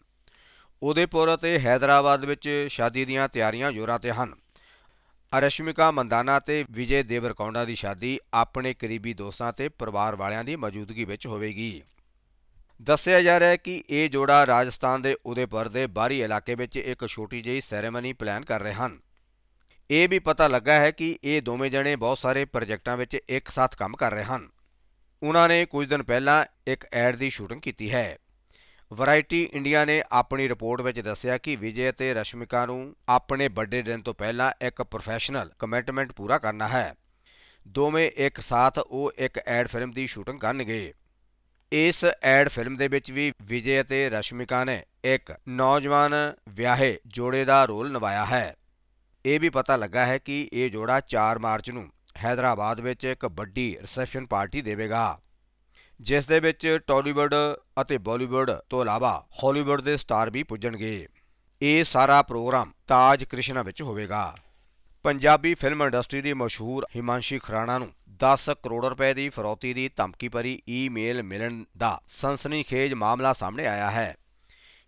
ਉਦੇਪੁਰ ਅਤੇ ਹੈਦਰਾਬਾਦ ਵਿੱਚ ਸ਼ਾਦੀ ਦੀਆਂ ਤਿਆਰੀਆਂ ਜ਼ੋਰਾਂ ਤੇ ਹਨ। ਰਸ਼ਮਿਕਾ ਮੰਦਾਨਾ ਤੇ ਵਿਜੇ ਦੇਵਰਕੌਂਡਾ ਦੀ ਸ਼ਾਦੀ ਆਪਣੇ ਕਰੀਬੀ ਦੋਸਤਾਂ ਤੇ ਪਰਿਵਾਰ ਵਾਲਿਆਂ ਦੀ ਮੌਜੂਦਗੀ ਵਿੱਚ ਹੋਵੇਗੀ। ਦੱਸਿਆ ਜਾ ਰਿਹਾ ਹੈ ਕਿ ਇਹ ਜੋੜਾ ਰਾਜਸਥਾਨ ਦੇ ਉਦੇਪੁਰ ਦੇ ਬਾਹਰੀ ਇਲਾਕੇ ਵਿੱਚ ਇੱਕ ਛੋਟੀ ਜਿਹੀ ਸੈਰੇਮਨੀ ਪਲਾਨ ਕਰ ਰਹੇ ਹਨ। ਇਹ ਵੀ ਪਤਾ ਲੱਗਾ ਹੈ ਕਿ ਇਹ ਦੋਵੇਂ ਜਣੇ ਬਹੁਤ ਸਾਰੇ ਪ੍ਰੋਜੈਕਟਾਂ ਵਿੱਚ ਇੱਕ ਸਾਥ ਕੰਮ ਕਰ ਰਹੇ ਹਨ। ਉਹਨਾਂ ਨੇ ਕੁਝ ਦਿਨ ਪਹਿਲਾਂ ਇੱਕ ਐਡ ਦੀ ਸ਼ੂਟਿੰਗ ਕੀਤੀ ਹੈ। ਵੈਰਾਈਟੀ ਇੰਡੀਆ ਨੇ ਆਪਣੀ ਰਿਪੋਰਟ ਵਿੱਚ ਦੱਸਿਆ ਕਿ ਵਿਜੇ ਅਤੇ ਰਸ਼ਮਿਕਾ ਨੂੰ ਆਪਣੇ ਵੱਡੇ ਦਿਨ ਤੋਂ ਪਹਿਲਾਂ ਇੱਕ ਪ੍ਰੋਫੈਸ਼ਨਲ ਕਮਿਟਮੈਂਟ ਪੂਰਾ ਕਰਨਾ ਹੈ। ਦੋਵੇਂ ਇੱਕ ਸਾਥ ਉਹ ਇੱਕ ਐਡ ਫਿਲਮ ਦੀ ਸ਼ੂਟਿੰਗ ਕਰਨਗੇ। ਇਸ ਐਡ ਫਿਲਮ ਦੇ ਵਿੱਚ ਵੀ ਵਿਜੇ ਅਤੇ ਰਸ਼ਮਿਕਾ ਨੇ ਇੱਕ ਨੌਜਵਾਨ ਵਿਆਹੇ ਜੋੜੇ ਦਾ ਰੋਲ ਨਿਭਾਇਆ ਹੈ। ਇਹ ਵੀ ਪਤਾ ਲੱਗਾ ਹੈ ਕਿ ਇਹ ਜੋੜਾ 4 ਮਾਰਚ ਨੂੰ ਹੈਦਰਾਬਾਦ ਵਿੱਚ ਇੱਕ ਵੱਡੀ ਰਿਸੈਪਸ਼ਨ ਪਾਰਟੀ ਦੇਵੇਗਾ, ਜਿਸ ਦੇ ਵਿੱਚ ਟਾਲੀਵੁੱਡ ਅਤੇ ਬਾਲੀਵੁੱਡ ਤੋਂ ਇਲਾਵਾ ਹਾਲੀਵੁੱਡ ਦੇ ਸਟਾਰ ਵੀ ਪੁੱਜਣਗੇ। ਇਹ ਸਾਰਾ ਪ੍ਰੋਗਰਾਮ ਤਾਜ ਕ੍ਰਿਸ਼ਨਾ ਵਿੱਚ ਹੋਵੇਗਾ। ਪੰਜਾਬੀ ਫਿਲਮ ਇੰਡਸਟਰੀ ਦੀ ਮਸ਼ਹੂਰ ਹਿਮਾਂਸ਼ੀ ਖਰਾਣਾ ਨੂੰ 10 ਕਰੋੜ ਰੁਪਏ ਦੀ ਫਰੌਤੀ ਦੀ ਧਮਕੀ ਭਰੀ ਈਮੇਲ ਮਿਲਣ ਦਾ ਸਨਸਨੀਖੇਜ ਮਾਮਲਾ ਸਾਹਮਣੇ ਆਇਆ ਹੈ।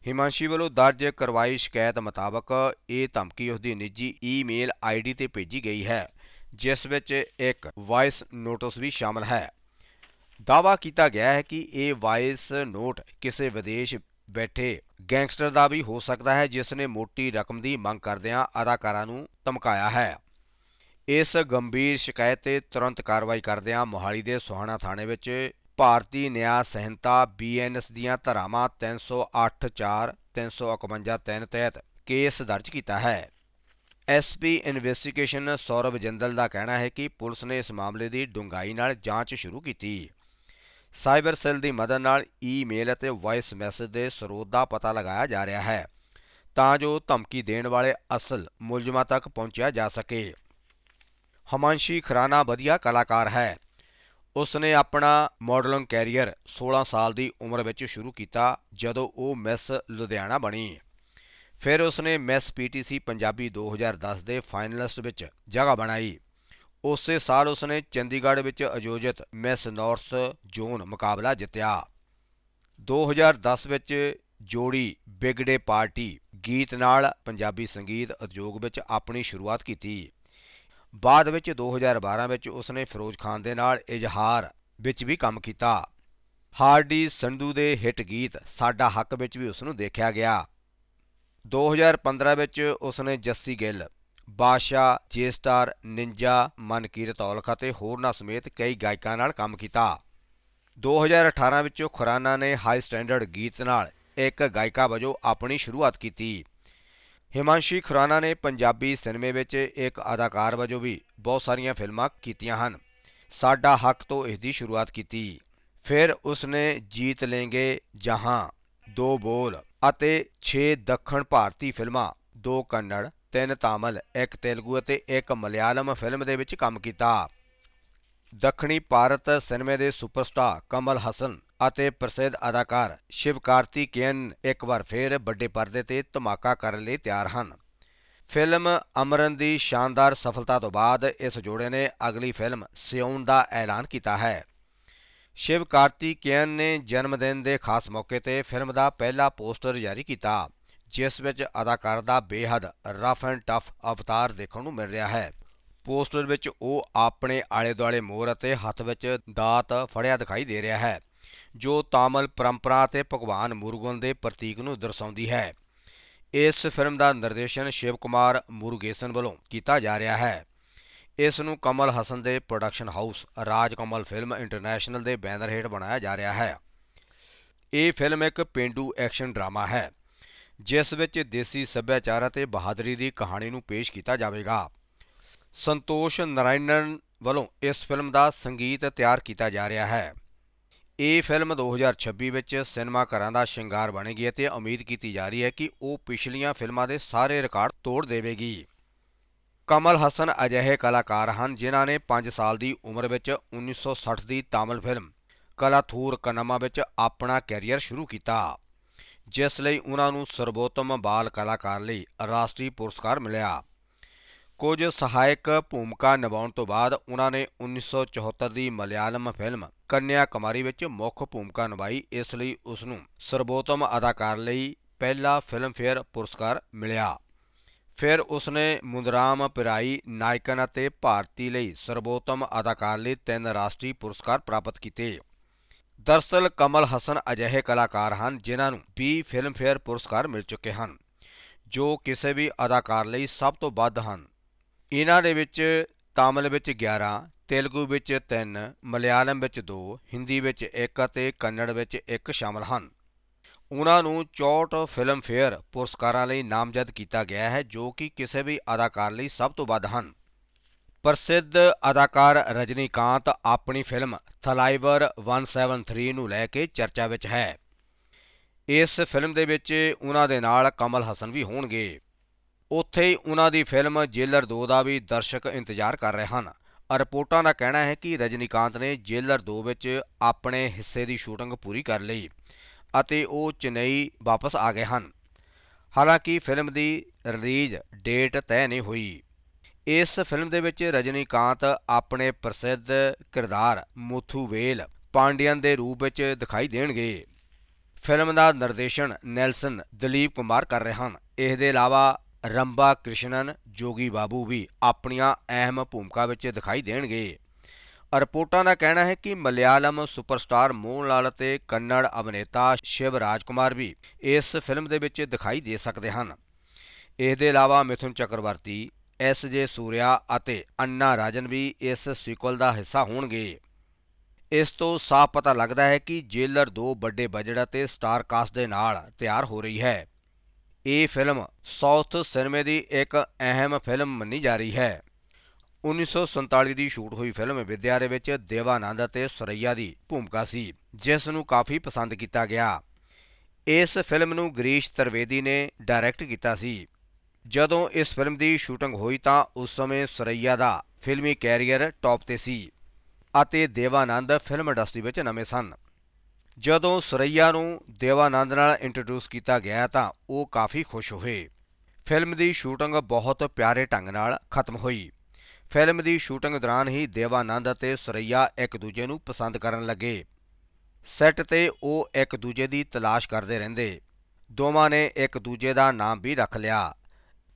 ਹਿਮਾਂਸ਼ੀ ਵੱਲੋਂ ਦਰਜ ਕਰਵਾਈ ਸ਼ਿਕਾਇਤ ਮੁਤਾਬਕ ਇਹ ਧਮਕੀ ਉਸ ਦੀ ਨਿੱਜੀ ਈਮੇਲ ਆਈਡੀ ਤੇ ਭੇਜੀ ਗਈ ਹੈ, ਜਿਸ ਵਿੱਚ ਇੱਕ ਵਾਇਸ ਨੋਟਿਸ ਵੀ ਸ਼ਾਮਲ ਹੈ। ਦਾਅਵਾ ਕੀਤਾ ਗਿਆ ਹੈ ਕਿ ਇਹ ਵਾਇਸ ਨੋਟ ਕਿਸੇ ਵਿਦੇਸ਼ ਬੈਠੇ ਗੈਂਗਸਟਰ ਦਾ ਵੀ ਹੋ ਸਕਦਾ ਹੈ, ਜਿਸ ਨੇ ਮੋਟੀ ਰਕਮ ਦੀ ਮੰਗ ਕਰਦਿਆਂ ਅਦਾਕਾਰਾਂ ਨੂੰ ਧਮਕਾਇਆ ਹੈ। ਇਸ ਗੰਭੀਰ ਸ਼ਿਕਾਇਤ ਤੇ ਤੁਰੰਤ ਕਾਰਵਾਈ ਕਰਦਿਆਂ ਮੋਹਾਲੀ ਦੇ ਸੁਹਾਣਾ ਥਾਣੇ ਵਿੱਚ ਭਾਰਤੀ ਨਿਆਂ ਸੰਹਿਤਾ ਬੀਐਨਐਸ ਦੀਆਂ ਧਾਰਾਵਾਂ 308 4 351 3 ਤਹਿਤ ਕੇਸ ਦਰਜ ਕੀਤਾ ਹੈ। ਐਸਪੀ ਇਨਵੈਸਟੀਗੇਸ਼ਨ ਸੌਰਵ ਜਿੰਦਲ ਦਾ ਕਹਿਣਾ ਹੈ ਕਿ ਪੁਲਿਸ ਨੇ ਇਸ ਮਾਮਲੇ ਦੀ ਡੂੰਘਾਈ ਨਾਲ ਜਾਂਚ ਸ਼ੁਰੂ ਕੀਤੀ। ਸਾਈਬਰ ਸੈੱਲ ਦੀ ਮਦਦ ਨਾਲ ਈਮੇਲ ਅਤੇ ਵਾਇਸ ਮੈਸੇਜ ਦੇ ਸਰੋਤ ਦਾ ਪਤਾ ਲਗਾਇਆ ਜਾ ਰਿਹਾ ਹੈ, ਤਾਂ ਜੋ ਧਮਕੀ ਦੇਣ ਵਾਲੇ ਅਸਲ ਮੁਲਜ਼ਮਾਂ ਤੱਕ ਪਹੁੰਚਿਆ ਜਾ ਸਕੇ। ਹਮਾਂਸ਼ੀ ਖਰਾਨਾ ਵਧੀਆ ਕਲਾਕਾਰ ਹੈ। ਉਸ ਨੇ ਆਪਣਾ ਮਾਡਲਿੰਗ ਕੈਰੀਅਰ 16 ਸਾਲ ਦੀ ਉਮਰ ਵਿੱਚ ਸ਼ੁਰੂ ਕੀਤਾ, ਜਦੋਂ ਉਹ ਮਿਸ ਲੁਧਿਆਣਾ ਬਣੀ। ਫਿਰ ਉਸ ਨੇ ਮਿਸ ਪੀਟੀਸੀ ਪੰਜਾਬੀ 2010 ਦੇ ਫਾਈਨਲਿਸਟ ਵਿੱਚ ਜਗ੍ਹਾ ਬਣਾਈ। ਉਸੇ ਸਾਲ ਉਸ ਨੇ ਚੰਡੀਗੜ੍ਹ ਵਿੱਚ ਆਯੋਜਿਤ ਮਿਸ ਨਾਰਥ ਜ਼ੋਨ ਮੁਕਾਬਲਾ ਜਿੱਤਿਆ। 2010 ਵਿੱਚ ਜੋੜੀ ਬਿਗ ਡੇ ਪਾਰਟੀ ਗੀਤ ਨਾਲ ਪੰਜਾਬੀ ਸੰਗੀਤ ਉਦਯੋਗ ਵਿੱਚ ਆਪਣੀ ਸ਼ੁਰੂਆਤ ਕੀਤੀ। ਬਾਅਦ ਵਿੱਚ 2012 ਵਿੱਚ ਉਸਨੇ ਫਿਰੋਜ਼ ਖਾਨ ਦੇ ਨਾਲ ਇਜ਼ਹਾਰ ਵਿੱਚ ਵੀ ਕੰਮ ਕੀਤਾ। ਹਾਰਡੀ ਸੰਧੂ ਦੇ ਹਿੱਟ ਗੀਤ ਸਾਡਾ ਹੱਕ ਵਿੱਚ ਵੀ ਉਸ ਨੂੰ ਦੇਖਿਆ ਗਿਆ। 2015 ਵਿੱਚ ਉਸਨੇ ਜੱਸੀ ਗਿੱਲ ਬਾਸ਼ਾ ਜੇ ਸਟਾਰ ਨਿੰਜਾ, ਮਨਕੀਰਤ ਔਲਖ ਅਤੇ ਹੋਰਨਾਂ ਸਮੇਤ ਕਈ ਗਾਇਕਾਂ ਨਾਲ ਕੰਮ ਕੀਤਾ। 2018 ਵਿੱਚ ਖੁਰਾਨਾ ਨੇ ਹਾਈ ਸਟੈਂਡਰਡ ਗੀਤ ਨਾਲ ਇੱਕ ਗਾਇਕਾ ਵਜੋਂ ਆਪਣੀ ਸ਼ੁਰੂਆਤ ਕੀਤੀ। ਹਿਮਾਂਸ਼ੀ ਖੁਰਾਨਾ ਨੇ ਪੰਜਾਬੀ ਸਿਨੇਮੇ ਵਿੱਚ ਇੱਕ ਅਦਾਕਾਰ ਵਜੋਂ ਵੀ ਬਹੁਤ ਸਾਰੀਆਂ ਫਿਲਮਾਂ ਕੀਤੀਆਂ ਹਨ। ਸਾਡਾ ਹੱਕ ਤੋਂ ਇਸ ਦੀ ਸ਼ੁਰੂਆਤ ਕੀਤੀ। ਫਿਰ ਉਸਨੇ ਜੀਤ ਲੇਂਗੇ ਜਹਾਂ, ਦੋ ਬੋਲ ਅਤੇ 6 ਦੱਖਣ ਭਾਰਤੀ ਫਿਲਮਾਂ, ਦੋ ਕੰਨੜ, ਤਿੰਨ ਤਾਮਿਲ, ਇੱਕ ਤੇਲਗੂ ਅਤੇ ਇੱਕ ਮਲਿਆਲਮ ਫਿਲਮ ਦੇ ਵਿੱਚ ਕੰਮ ਕੀਤਾ। ਦੱਖਣੀ ਭਾਰਤ ਸਿਨੇਮੇ ਦੇ ਸੁਪਰਸਟਾਰ ਕਮਲ ਹਸਨ ਅਤੇ ਪ੍ਰਸਿੱਧ ਅਦਾਕਾਰ ਸ਼ਿਵ ਕਾਰਤਿਕੇਯਨ ਇੱਕ ਵਾਰ ਫੇਰ ਵੱਡੇ ਪਰਦੇ ਤੇ ਧਮਾਕਾ ਕਰਨ ਲਈ ਤਿਆਰ ਹਨ। ਫਿਲਮ ਅਮਰਨ ਦੀ ਸ਼ਾਨਦਾਰ ਸਫਲਤਾ ਤੋਂ ਬਾਅਦ ਇਸ ਜੋੜੇ ਨੇ ਅਗਲੀ ਫਿਲਮ ਸਿਉਣ ਦਾ ਐਲਾਨ ਕੀਤਾ ਹੈ। ਸ਼ਿਵ ਕਾਰਤੀਕੇਯਨ ਨੇ ਜਨਮ ਦਿਨ ਦੇ ਖਾਸ ਮੌਕੇ ਤੇ ਫਿਲਮ ਦਾ ਪਹਿਲਾ ਪੋਸਟਰ ਜਾਰੀ ਕੀਤਾ, ਜਿਸ ਵਿੱਚ ਅਦਾਕਾਰ ਦਾ ਬੇਹੱਦ ਰਫ ਐਂਡ ਟਫ ਅਵਤਾਰ ਦੇਖਣ ਨੂੰ ਮਿਲ ਰਿਹਾ ਹੈ। ਪੋਸਟਰ ਵਿੱਚ ਉਹ ਆਪਣੇ ਆਲੇ-ਦੁਆਲੇ ਮੋਰ ਅਤੇ ਹੱਥ ਵਿੱਚ ਦਾਤ ਫੜਿਆ ਦਿਖਾਈ ਦੇ ਰਿਹਾ ਹੈ। ਜੋ ਤਾਮਿਲ ਪਰੰਪਰਾ ਅਤੇ ਭਗਵਾਨ ਮੁਰਗਨ ਦੇ ਪ੍ਰਤੀਕ ਨੂੰ ਦਰਸਾਉਂਦੀ ਹੈ। ਇਸ ਫਿਲਮ ਦਾ ਨਿਰਦੇਸ਼ਨ ਸ਼ਿਵ ਕੁਮਾਰ ਮੁਰਗੇਸਨ ਵੱਲੋਂ ਕੀਤਾ ਜਾ ਰਿਹਾ ਹੈ। ਇਸ ਨੂੰ ਕਮਲ ਹਸਨ ਦੇ production house Raaj Kamal film international ਦੇ ਬੈਨਰ ਹੇਠ ਬਣਾਇਆ ਜਾ ਰਿਹਾ ਹੈ। ਇਹ ਫਿਲਮ ਇੱਕ ਪੇਂਡੂ ਐਕਸ਼ਨ ਡਰਾਮਾ ਹੈ, ਜਿਸ ਵਿੱਚ ਦੇਸੀ ਸੱਭਿਆਚਾਰ ਅਤੇ ਬਹਾਦਰੀ ਦੀ ਕਹਾਣੀ ਨੂੰ ਪੇਸ਼ ਕੀਤਾ ਜਾਵੇਗਾ। ਸੰਤੋਸ਼ ਨਰਾਇਣਨ ਵੱਲੋਂ ਇਸ ਫਿਲਮ ਦਾ ਸੰਗੀਤ ਤਿਆਰ ਕੀਤਾ ਜਾ ਰਿਹਾ ਹੈ। ਇਹ ਫਿਲਮ 2026 ਵਿੱਚ ਸਿਨੇਮਾ ਘਰਾਂ ਦਾ ਸ਼ਿੰਗਾਰ ਬਣੇਗੀ ਅਤੇ ਉਮੀਦ ਕੀਤੀ ਜਾ ਰਹੀ ਹੈ ਕਿ ਉਹ ਪਿਛਲੀਆਂ ਫਿਲਮਾਂ ਦੇ ਸਾਰੇ ਰਿਕਾਰਡ ਤੋੜ ਦੇਵੇਗੀ। ਕਮਲ ਹਸਨ ਅਜਿਹੇ ਕਲਾਕਾਰ ਹਨ ਜਿਨ੍ਹਾਂ ਨੇ 5 ਸਾਲ ਦੀ ਉਮਰ ਵਿੱਚ 1960 ਦੀ ਤਾਮਿਲ ਫਿਲਮ ਕਲਾਥੂਰ ਕਨਮਾ ਵਿੱਚ ਆਪਣਾ ਕੈਰੀਅਰ ਸ਼ੁਰੂ ਕੀਤਾ, ਜਿਸ ਲਈ ਉਹਨਾਂ ਨੂੰ ਸਰਬੋਤਮ ਬਾਲ ਕਲਾਕਾਰ ਲਈ ਰਾਸ਼ਟਰੀ ਪੁਰਸਕਾਰ ਮਿਲਿਆ। ਕੁਝ ਸਹਾਇਕ ਭੂਮਿਕਾ ਨਿਭਾਉਣ ਤੋਂ ਬਾਅਦ ਉਹਨਾਂ ਨੇ 1974 ਦੀ ਮਲਿਆਲਮ ਫਿਲਮ ਕੰਨਿਆ ਕੁਮਾਰੀ ਵਿੱਚ ਮੁੱਖ ਭੂਮਿਕਾ ਨਿਭਾਈ। ਇਸ ਲਈ ਉਸ ਨੂੰ ਸਰਬੋਤਮ ਅਦਾਕਾਰ ਲਈ ਪਹਿਲਾ ਫਿਲਮਫੇਅਰ ਪੁਰਸਕਾਰ ਮਿਲਿਆ। ਫਿਰ ਉਸਨੇ ਮੁੰਦਰਾਮ ਪਿਰਾਈ ਨਾਇਕਨ ਅਤੇ ਭਾਰਤੀ ਲਈ ਸਰਬੋਤਮ ਅਦਾਕਾਰ ਲਈ ਤਿੰਨ ਰਾਸ਼ਟਰੀ ਪੁਰਸਕਾਰ ਪ੍ਰਾਪਤ ਕੀਤੇ। ਦਰਸਲ ਕਮਲ ਹਸਨ ਅਜਿਹੇ ਕਲਾਕਾਰ ਹਨ ਜਿਨ੍ਹਾਂ ਨੂੰ 20 ਫਿਲਮਫੇਅਰ ਪੁਰਸਕਾਰ ਮਿਲ ਚੁੱਕੇ ਹਨ, ਜੋ ਕਿਸੇ ਵੀ ਅਦਾਕਾਰ ਲਈ ਸਭ ਤੋਂ ਵੱਧ ਹਨ। ਇਹਨਾਂ ਦੇ ਵਿੱਚ ਤਾਮਿਲ ਵਿੱਚ 11 ਤੇਲਗੂ ਵਿੱਚ 3 ਮਲਿਆਲਮ ਵਿੱਚ 2 ਹਿੰਦੀ ਵਿੱਚ 1 ਅਤੇ ਕੰਨੜ ਵਿੱਚ 1 ਸ਼ਾਮਲ ਹਨ। ਉਹਨਾਂ ਨੂੰ 64 ਫਿਲਮਫੇਅਰ ਪੁਰਸਕਾਰਾਂ ਲਈ ਨਾਮਜ਼ਦ ਕੀਤਾ ਗਿਆ ਹੈ, ਜੋ ਕਿ ਕਿਸੇ ਵੀ ਅਦਾਕਾਰ ਲਈ ਸਭ ਤੋਂ ਵੱਧ ਹਨ। ਪ੍ਰਸਿੱਧ ਅਦਾਕਾਰ ਰਜਨੀਕਾਂਤ ਆਪਣੀ ਫਿਲਮ ਥਲਾਈਵਰ 173 ਨੂੰ ਲੈ ਕੇ ਚਰਚਾ ਵਿੱਚ ਹੈ। ਇਸ ਫਿਲਮ ਦੇ ਵਿੱਚ ਉਹਨਾਂ ਦੇ ਨਾਲ ਕਮਲ ਹਸਨ ਵੀ ਹੋਣਗੇ। ਉੱਥੇ ਹੀ ਉਹਨਾਂ ਦੀ ਫਿਲਮ ਜੇਲਰ 2 ਦਾ ਵੀ ਦਰਸ਼ਕ ਇੰਤਜ਼ਾਰ ਕਰ ਰਹੇ ਹਨ। ਰਿਪੋਰਟਾਂ ਦਾ ਕਹਿਣਾ ਹੈ ਕਿ ਰਜਨੀਕਾਂਤ ਨੇ ਜੇਲਰ 2 ਵਿੱਚ ਆਪਣੇ ਹਿੱਸੇ ਦੀ ਸ਼ੂਟਿੰਗ ਪੂਰੀ ਕਰ ਲਈ ਅਤੇ ਉਹ ਚੇਨਈ ਵਾਪਸ ਆ ਗਏ ਹਨ। ਹਾਲਾਂਕਿ ਫਿਲਮ ਦੀ ਰਿਲੀਜ਼ ਡੇਟ ਤੈਅ ਨਹੀਂ ਹੋਈ। ਇਸ ਫਿਲਮ ਦੇ ਵਿੱਚ ਰਜਨੀਕਾਂਤ ਆਪਣੇ ਪ੍ਰਸਿੱਧ ਕਿਰਦਾਰ ਮੁਥੂਵੇਲ ਪਾਂਡੀਅਨ ਦੇ ਰੂਪ ਵਿੱਚ ਦਿਖਾਈ ਦੇਣਗੇ। ਫਿਲਮ ਦਾ ਨਿਰਦੇਸ਼ਨ ਨੈਲਸਨ ਦਲੀਪ ਕੁਮਾਰ ਕਰ ਰਹੇ ਹਨ। ਇਸ ਦੇ ਇਲਾਵਾ ਰੰਬਾ ਕ੍ਰਿਸ਼ਨਨ, ਜੋਗੀ ਬਾਬੂ ਵੀ ਆਪਣੀਆਂ ਅਹਿਮ ਭੂਮਿਕਾ ਵਿੱਚ ਦਿਖਾਈ ਦੇਣਗੇ। ਰਿਪੋਰਟਾਂ ਦਾ ਕਹਿਣਾ ਹੈ ਕਿ ਮਲਿਆਲਮ ਸੁਪਰਸਟਾਰ ਮੋਹਨ ਲਾਲ ਅਤੇ ਕੰਨੜ ਅਭਿਨੇਤਾ ਸ਼ਿਵ ਰਾਜਕੁਮਾਰ ਵੀ ਇਸ ਫਿਲਮ ਦੇ ਵਿੱਚ ਦਿਖਾਈ ਦੇ ਸਕਦੇ ਹਨ। ਇਸ ਦੇ ਇਲਾਵਾ ਮਿਥੁਨ ਚੱਕਰਵਰਤੀ, ਐਸ ਜੇ ਸੂਰਿਆ ਅਤੇ ਅੰਨਾ ਰਾਜਨ ਵੀ ਇਸ ਸੀਕੁਅਲ ਦਾ ਹਿੱਸਾ ਹੋਣਗੇ। ਇਸ ਤੋਂ ਸਾਫ਼ ਪਤਾ ਲੱਗਦਾ ਹੈ ਕਿ ਜੇਲਰ ਦੋ ਵੱਡੇ ਬਜਟ ਅਤੇ ਸਟਾਰ ਕਾਸਟ ਦੇ ਨਾਲ ਤਿਆਰ ਹੋ ਰਹੀ ਹੈ। ਇਹ ਫਿਲਮ ਸਾਊਥ ਸਿਨੇਮੇ ਦੀ ਇੱਕ ਅਹਿਮ ਫਿਲਮ ਮੰਨੀ ਜਾ ਰਹੀ ਹੈ। 1947 ਦੀ ਸ਼ੂਟ ਹੋਈ ਫਿਲਮ ਵਿਦਿਆ ਦੇ ਵਿੱਚ ਦੇਵਾਨੰਦ ਅਤੇ ਸੁਰਈਆ ਦੀ ਭੂਮਿਕਾ ਸੀ, ਜਿਸ ਨੂੰ ਕਾਫੀ ਪਸੰਦ ਕੀਤਾ ਗਿਆ। ਇਸ ਫਿਲਮ ਨੂੰ ਗਰੀਸ਼ ਤਰਵੇਦੀ ਨੇ ਡਾਇਰੈਕਟ ਕੀਤਾ ਸੀ। ਜਦੋਂ ਇਸ ਫਿਲਮ ਦੀ ਸ਼ੂਟਿੰਗ ਹੋਈ ਤਾਂ ਉਸ ਸਮੇਂ ਸੁਰਈਆ ਦਾ ਫਿਲਮੀ ਕੈਰੀਅਰ ਟੌਪ ਤੇ ਸੀ ਅਤੇ ਦੇਵਾਨੰਦ ਫਿਲਮ ਇੰਡਸਟਰੀ ਵਿੱਚ ਨਵੇਂ ਸਨ। ਜਦੋਂ ਸੁਰਈਆ ਨੂੰ ਦੇਵਾਨੰਦ ਨਾਲ ਇੰਟਰੋਡਿਊਸ ਕੀਤਾ ਗਿਆ ਤਾਂ ਉਹ ਕਾਫੀ ਖੁਸ਼ ਹੋਏ। ਫਿਲਮ ਦੀ ਸ਼ੂਟਿੰਗ ਬਹੁਤ ਪਿਆਰੇ ਢੰਗ ਨਾਲ ਖਤਮ ਹੋਈ। ਫਿਲਮ ਦੀ ਸ਼ੂਟਿੰਗ ਦੌਰਾਨ ਹੀ ਦੇਵਾਨੰਦ ਅਤੇ ਸੁਰਈਆ ਇੱਕ ਦੂਜੇ ਨੂੰ ਪਸੰਦ ਕਰਨ ਲੱਗੇ। ਸੈੱਟ ਤੇ ਉਹ ਇੱਕ ਦੂਜੇ ਦੀ ਤਲਾਸ਼ ਕਰਦੇ ਰਹਿੰਦੇ। ਦੋਵਾਂ ਨੇ ਇੱਕ ਦੂਜੇ ਦਾ ਨਾਮ ਵੀ ਰੱਖ ਲਿਆ।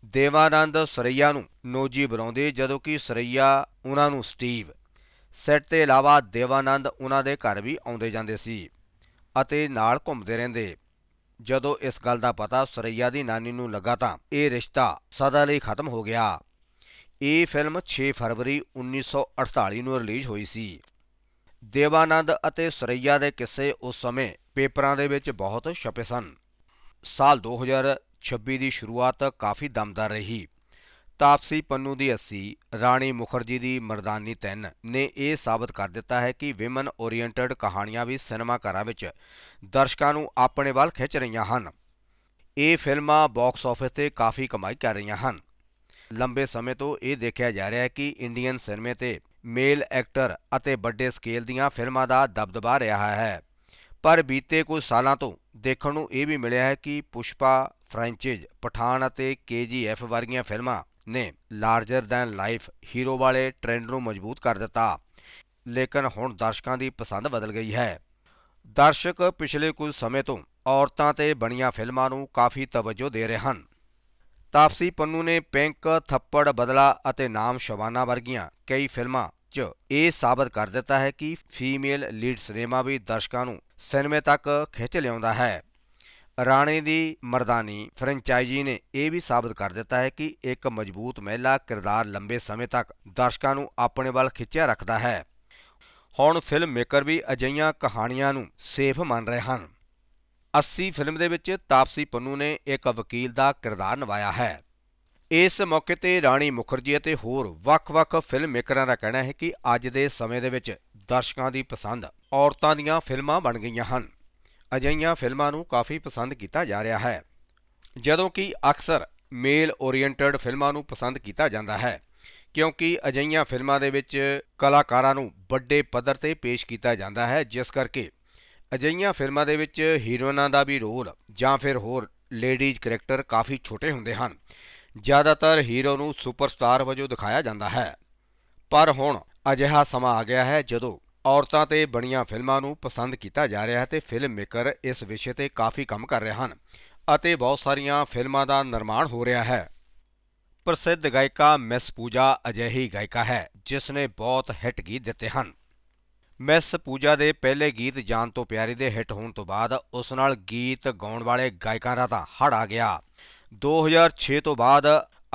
ਦੇਵਾਨੰਦ ਸੁਰਈਆ ਨੂੰ ਨੋਜੀ ਬੁਲਾਉਂਦੇ ਜਦੋਂ ਕਿ ਸੁਰਈਆ ਉਹਨਾਂ ਨੂੰ ਸਟੀਵ। ਸੈੱਟ ਤੇ ਇਲਾਵਾ ਦੇਵਾਨੰਦ ਉਹਨਾਂ ਦੇ ਘਰ ਵੀ ਆਉਂਦੇ ਜਾਂਦੇ ਸੀ। ਅਤੇ ਨਾਲ ਘੁੰਮਦੇ ਰਹਿੰਦੇ। ਜਦੋਂ ਇਸ ਗੱਲ ਦਾ ਪਤਾ ਸੁਰਈਆ ਦੀ ਨਾਨੀ ਨੂੰ ਲੱਗਾ ਤਾਂ ਇਹ ਰਿਸ਼ਤਾ ਸਦਾ ਲਈ ਖਤਮ ਹੋ ਗਿਆ। ਇਹ ਫਿਲਮ 6 ਫਰਵਰੀ 1948 ਨੂੰ ਰਿਲੀਜ਼ ਹੋਈ ਸੀ। ਦੇਵਾਨੰਦ ਅਤੇ ਸੁਰਈਆ ਦੇ ਕਿੱਸੇ ਉਸ ਸਮੇਂ ਪੇਪਰਾਂ ਦੇ ਵਿੱਚ ਬਹੁਤ ਛਪੇ ਸਨ। ਸਾਲ 2026 ਦੀ ਸ਼ੁਰੂਆਤ ਕਾਫੀ ਦਮਦਾਰ ਰਹੀ। ਤਾਪਸੀ ਪੰਨੂ ਦੀ 80 ਰਾਣੀ ਮੁਖਰਜੀ ਦੀ ਮਰਦਾਨੀ 3 ਨੇ ਇਹ ਸਾਬਤ ਕਰ ਦਿੱਤਾ ਹੈ ਕਿ ਵਿਮਨ ਓਰੀਐਂਟਡ ਕਹਾਣੀਆਂ ਵੀ ਸਿਨੇਮਾ ਘਰਾਂ ਵਿੱਚ ਦਰਸ਼ਕਾਂ ਨੂੰ ਆਪਣੇ ਵੱਲ ਖਿੱਚ ਰਹੀਆਂ ਹਨ। ਇਹ ਫਿਲਮਾਂ ਬਾਕਸ ਆਫਿਸ ਤੇ ਕਾਫੀ ਕਮਾਈ ਕਰ ਰਹੀਆਂ ਹਨ। ਲੰਬੇ ਸਮੇਂ ਤੋਂ ਇਹ ਦੇਖਿਆ ਜਾ ਰਿਹਾ ਹੈ ਕਿ ਇੰਡੀਅਨ ਸਿਨੇਮੇ ਤੇ ਮੇਲ ਐਕਟਰ ਅਤੇ ਵੱਡੇ ਸਕੇਲ ਦੀਆਂ ਫਿਲਮਾਂ ਦਾ ਦਬਦਬਾ ਰਿਹਾ ਹੈ। ਪਰ ਬੀਤੇ ਕੁਝ ਸਾਲਾਂ ਤੋਂ ਦੇਖਣ ਨੂੰ ਇਹ ਵੀ ਮਿਲਿਆ ਹੈ ਕਿ ਪੁਸ਼ਪਾ ਫ੍ਰੈਂਚਾਈਜ਼ ਪਠਾਨ ਅਤੇ ਕੇਜੀਐਫ ਵਰਗੀਆਂ ਫਿਲਮਾਂ ਨੇ ਲਾਰਜਰ ਦੈਨ ਲਾਈਫ ਹੀਰੋ ਵਾਲੇ ਟ੍ਰੈਂਡ ਨੂੰ ਮਜ਼ਬੂਤ ਕਰ ਦਿੱਤਾ। ਲੇਕਿਨ ਹੁਣ ਦਰਸ਼ਕਾਂ ਦੀ ਪਸੰਦ ਬਦਲ ਗਈ ਹੈ। ਦਰਸ਼ਕ ਪਿਛਲੇ ਕੁਝ ਸਮੇਂ ਤੋਂ ਔਰਤਾਂ ਤੇ ਬਣੀਆਂ ਫਿਲਮਾਂ ਨੂੰ ਕਾਫੀ ਤਵੱਜੋ ਦੇ ਰਹੇ ਹਨ। ਤਾਪਸੀ ਪੰਨੂ ਨੇ ਪਿੰਕ, ਥੱਪੜ, ਬਦਲਾ ਅਤੇ ਨਾਮ ਸ਼ਬਾਨਾ ਵਰਗੀਆਂ ਕਈ ਫਿਲਮਾਂ 'ਚ ਇਹ ਸਾਬਤ ਕਰ ਦਿੱਤਾ ਹੈ ਕਿ ਫੀਮੇਲ ਲੀਡ ਸਿਨੇਮਾ ਵੀ ਦਰਸ਼ਕਾਂ ਨੂੰ ਸਿਨੇਮੇ ਤੱਕ ਖਿੱਚ ਲਿਆਉਂਦਾ ਹੈ। ਰਾਣੇ ਦੀ ਮਰਦਾਨੀ ਫਰੈਂਚਾਈਜ਼ੀ ਨੇ ਇਹ ਵੀ ਸਾਬਤ ਕਰ ਦਿੱਤਾ ਹੈ ਕਿ ਇੱਕ ਮਜ਼ਬੂਤ ਮਹਿਲਾ ਕਿਰਦਾਰ ਲੰਬੇ ਸਮੇਂ ਤੱਕ ਦਰਸ਼ਕਾਂ ਨੂੰ ਆਪਣੇ ਵੱਲ ਖਿੱਚਿਆ ਰੱਖਦਾ ਹੈ। ਹੁਣ ਫਿਲਮ ਮੇਕਰ ਵੀ ਅਜਿਹੀਆਂ ਕਹਾਣੀਆਂ ਨੂੰ ਸੇਫ ਮੰਨ ਰਹੇ ਹਨ। 80 ਫਿਲਮ ਦੇ ਵਿੱਚ ਤਾਪਸੀ ਪੰਨੂ ਨੇ ਇੱਕ ਵਕੀਲ ਦਾ ਕਿਰਦਾਰ ਨਿਭਾਇਆ ਹੈ। ਇਸ ਮੌਕੇ ਤੇ ਰਾਣੀ ਮੁਖਰਜੀ ਅਤੇ ਹੋਰ ਵੱਖ-ਵੱਖ ਫਿਲਮ ਮੇਕਰਾਂ ਦਾ ਕਹਿਣਾ ਹੈ ਕਿ ਅੱਜ ਦੇ ਸਮੇਂ ਦੇ ਵਿੱਚ ਦਰਸ਼ਕਾਂ ਦੀ ਪਸੰਦ ਔਰਤਾਂ ਦੀਆਂ ਫਿਲਮਾਂ ਬਣ ਗਈਆਂ ਹਨ। ਅਜਿਹੀਆਂ ਫਿਲਮਾਂ ਨੂੰ ਕਾਫੀ ਪਸੰਦ ਕੀਤਾ ਜਾ ਰਿਹਾ ਹੈ, ਜਦੋਂ ਕਿ ਅਕਸਰ ਮੇਲ ਓਰੀਐਂਟਡ ਫਿਲਮਾਂ ਨੂੰ ਪਸੰਦ ਕੀਤਾ ਜਾਂਦਾ ਹੈ, ਕਿਉਂਕਿ ਅਜਿਹੀਆਂ ਫਿਲਮਾਂ ਦੇ ਵਿੱਚ ਕਲਾਕਾਰਾਂ ਨੂੰ ਵੱਡੇ ਪੱਧਰ ਤੇ ਪੇਸ਼ ਕੀਤਾ ਜਾਂਦਾ ਹੈ, ਜਿਸ ਕਰਕੇ ਅਜਿਹੀਆਂ ਫਿਲਮਾਂ ਦੇ ਵਿੱਚ ਹੀਰੋਇਨਾਂ ਦਾ ਵੀ ਰੋਲ ਜਾਂ ਫਿਰ ਹੋਰ ਲੇਡੀਜ਼ ਕਰੈਕਟਰ ਕਾਫੀ ਛੋਟੇ ਹੁੰਦੇ ਹਨ। ਜ਼ਿਆਦਾਤਰ ਹੀਰੋ ਨੂੰ ਸੁਪਰਸਟਾਰ ਵਜੋਂ ਦਿਖਾਇਆ ਜਾਂਦਾ ਹੈ। ਪਰ ਹੁਣ ਅਜਿਹਾ ਸਮਾਂ ਆ ਗਿਆ ਹੈ ਜਦੋਂ ਔਰਤਾਂ ਤੇ ਬਣੀਆਂ ਫਿਲਮਾਂ ਨੂੰ ਪਸੰਦ ਕੀਤਾ ਜਾ ਰਿਹਾ ਹੈ ਤੇ ਫਿਲਮ ਮੇਕਰ ਇਸ ਵਿਸ਼ੇ ਤੇ ਕਾਫੀ ਕੰਮ ਕਰ ਰਹੇ ਹਨ ਅਤੇ ਬਹੁਤ ਸਾਰੀਆਂ ਫਿਲਮਾਂ ਦਾ ਨਿਰਮਾਣ ਹੋ ਰਿਹਾ ਹੈ। ਪ੍ਰਸਿੱਧ ਗਾਇਕਾ ਮਿਸ ਪੂਜਾ ਅਜਿਹੀ ਗਾਇਕਾ ਹੈ, ਜਿਸ ਨੇ ਬਹੁਤ ਹਿੱਟ ਗੀਤ ਦਿੱਤੇ ਹਨ। ਮਿਸ ਪੂਜਾ ਦੇ ਪਹਿਲੇ ਗੀਤ ਜਾਨ ਤੋਂ ਪਿਆਰੀ ਦੇ ਹਿੱਟ ਹੋਣ ਤੋਂ ਬਾਅਦ ਉਸ ਨਾਲ ਗੀਤ ਗਾਉਣ ਵਾਲੇ ਗਾਇਕਾਂ ਦਾ ਤਾਂ ਹੜ ਆ ਗਿਆ। 2006 ਤੋਂ ਬਾਅਦ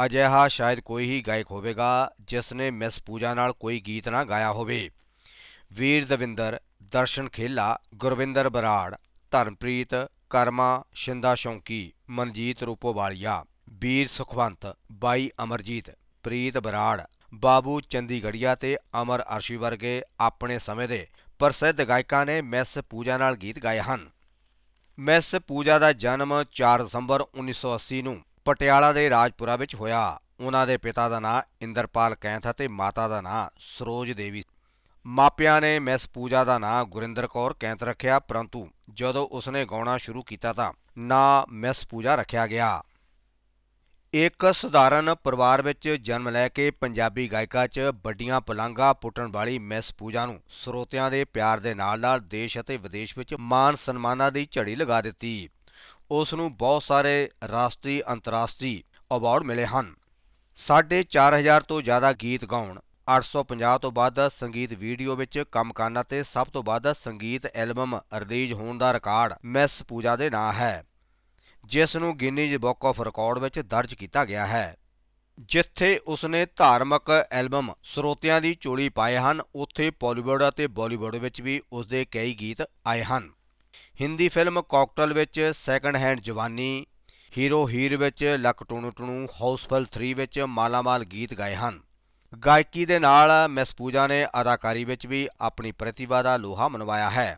ਅਜਿਹਾ ਸ਼ਾਇਦ ਕੋਈ ਹੀ ਗਾਇਕ ਹੋਵੇਗਾ, ਜਿਸ ਨੇ ਮਿਸ ਪੂਜਾ ਨਾਲ ਕੋਈ ਗੀਤ ਨਾ ਗਾਇਆ ਹੋਵੇ। ਵੀਰ ਦਵਿੰਦਰ, ਦਰਸ਼ਨ ਖੇਲਾ, ਗੁਰਵਿੰਦਰ ਬਰਾੜ, ਧਰਮਪ੍ਰੀਤ, ਕਰਮਾ, ਸ਼ਿੰਦਾ ਸ਼ੌਂਕੀ, ਮਨਜੀਤ ਰੂਪੋਵਾਲੀਆ, ਵੀਰ ਸੁਖਵੰਤ, ਬਾਈ ਅਮਰਜੀਤ, ਪ੍ਰੀਤ ਬਰਾੜ, ਬਾਬੂ ਚੰਡੀਗੜ੍ਹੀਆ ਤੇ ਅਮਰ ਅਰਸ਼ੀ ਵਰਗੇ ਆਪਣੇ ਸਮੇਂ ਦੇ ਪ੍ਰਸਿੱਧ ਗਾਇਕਾਂ ਨੇ ਮਿਸ ਪੂਜਾ ਨਾਲ ਗੀਤ ਗਾਏ ਹਨ। ਮਿਸ ਪੂਜਾ ਦਾ ਜਨਮ 4 ਦਸੰਬਰ 1980 ਨੂੰ ਪਟਿਆਲਾ ਦੇ ਰਾਜਪੁਰਾ ਵਿੱਚ ਹੋਇਆ। ਉਹਨਾਂ ਦੇ ਪਿਤਾ ਦਾ ਨਾਂ ਇੰਦਰਪਾਲ ਕੈਂਥ ਅਤੇ ਮਾਤਾ ਦਾ ਨਾਂ ਸਰੋਜ ਦੇਵੀ ਮਾਪਿਆਂ ਨੇ ਮਿਸ ਪੂਜਾ ਦਾ ਨਾਂ ਗੁਰਿੰਦਰ ਕੌਰ ਕੈਂਤ ਰੱਖਿਆ, ਪਰੰਤੂ ਜਦੋਂ ਉਸਨੇ ਗਾਉਣਾ ਸ਼ੁਰੂ ਕੀਤਾ ਤਾਂ ਨਾਂ ਮਿਸ ਪੂਜਾ ਰੱਖਿਆ ਗਿਆ। ਇੱਕ ਸਧਾਰਨ ਪਰਿਵਾਰ ਵਿੱਚ ਜਨਮ ਲੈ ਕੇ ਪੰਜਾਬੀ ਗਾਇਕਾ 'ਚ ਵੱਡੀਆਂ ਪਲਾਂਘਾਂ ਪੁੱਟਣ ਵਾਲੀ ਮਿਸ ਪੂਜਾ ਨੂੰ ਸਰੋਤਿਆਂ ਦੇ ਪਿਆਰ ਦੇ ਨਾਲ-ਨਾਲ ਦੇਸ਼ ਅਤੇ ਵਿਦੇਸ਼ ਵਿੱਚ ਮਾਨ ਸਨਮਾਨਾਂ ਦੀ ਝੜੀ ਲਗਾ ਦਿੱਤੀ। ਉਸ ਨੂੰ ਬਹੁਤ ਸਾਰੇ ਰਾਸ਼ਟਰੀ, ਅੰਤਰਰਾਸ਼ਟਰੀ ਅਵਾਰਡ ਮਿਲੇ ਹਨ। ਸਾਢੇ ਚਾਰ ਹਜ਼ਾਰ ਤੋਂ ਜ਼ਿਆਦਾ ਗੀਤ ਗਾਉਣ 850 ਤੋਂ ਵੱਧ ਸੰਗੀਤ ਵੀਡੀਓ ਵਿੱਚ ਕੰਮ ਕਰਨ ਅਤੇ ਸਭ ਤੋਂ ਵੱਧ ਸੰਗੀਤ ਐਲਬਮ ਰਿਲੀਜ਼ ਹੋਣ ਦਾ ਰਿਕਾਰਡ ਮਿਸ ਪੂਜਾ ਦੇ ਨਾਂ ਹੈ, ਜਿਸ ਨੂੰ ਗਿਨੀਜ਼ ਬੁੱਕ ਆਫ ਰਿਕਾਰਡ ਵਿੱਚ ਦਰਜ ਕੀਤਾ ਗਿਆ ਹੈ। ਜਿੱਥੇ ਉਸਨੇ ਧਾਰਮਿਕ ਐਲਬਮ ਸਰੋਤਿਆਂ ਦੀ ਚੋਲੀ ਪਾਏ ਹਨ, ਉੱਥੇ ਬਾਲੀਵੁੱਡ ਅਤੇ ਬਾਲੀਵੁੱਡ ਵਿੱਚ ਵੀ ਉਸਦੇ ਕਈ ਗੀਤ ਆਏ ਹਨ। ਹਿੰਦੀ ਫਿਲਮ ਕਾਕਟਲ ਵਿੱਚ second hand Jawani, hero Heer ਵਿੱਚ ਲੱਕ ਟੂਣੂ ਟੂਣੂ, ਹਾਊਸਫੁੱਲ 3 ਵਿੱਚ ਮਾਲਾਮਾਲ ਗੀਤ ਗਾਏ ਹਨ। ਗਾਇਕੀ ਦੇ ਨਾਲ ਮੈਸਪੂਜਾ ਨੇ ਅਦਾਕਾਰੀ ਵਿੱਚ ਵੀ ਆਪਣੀ ਪ੍ਰਤਿਭਾ ਦਾ ਲੋਹਾ ਮਨਵਾਇਆ ਹੈ।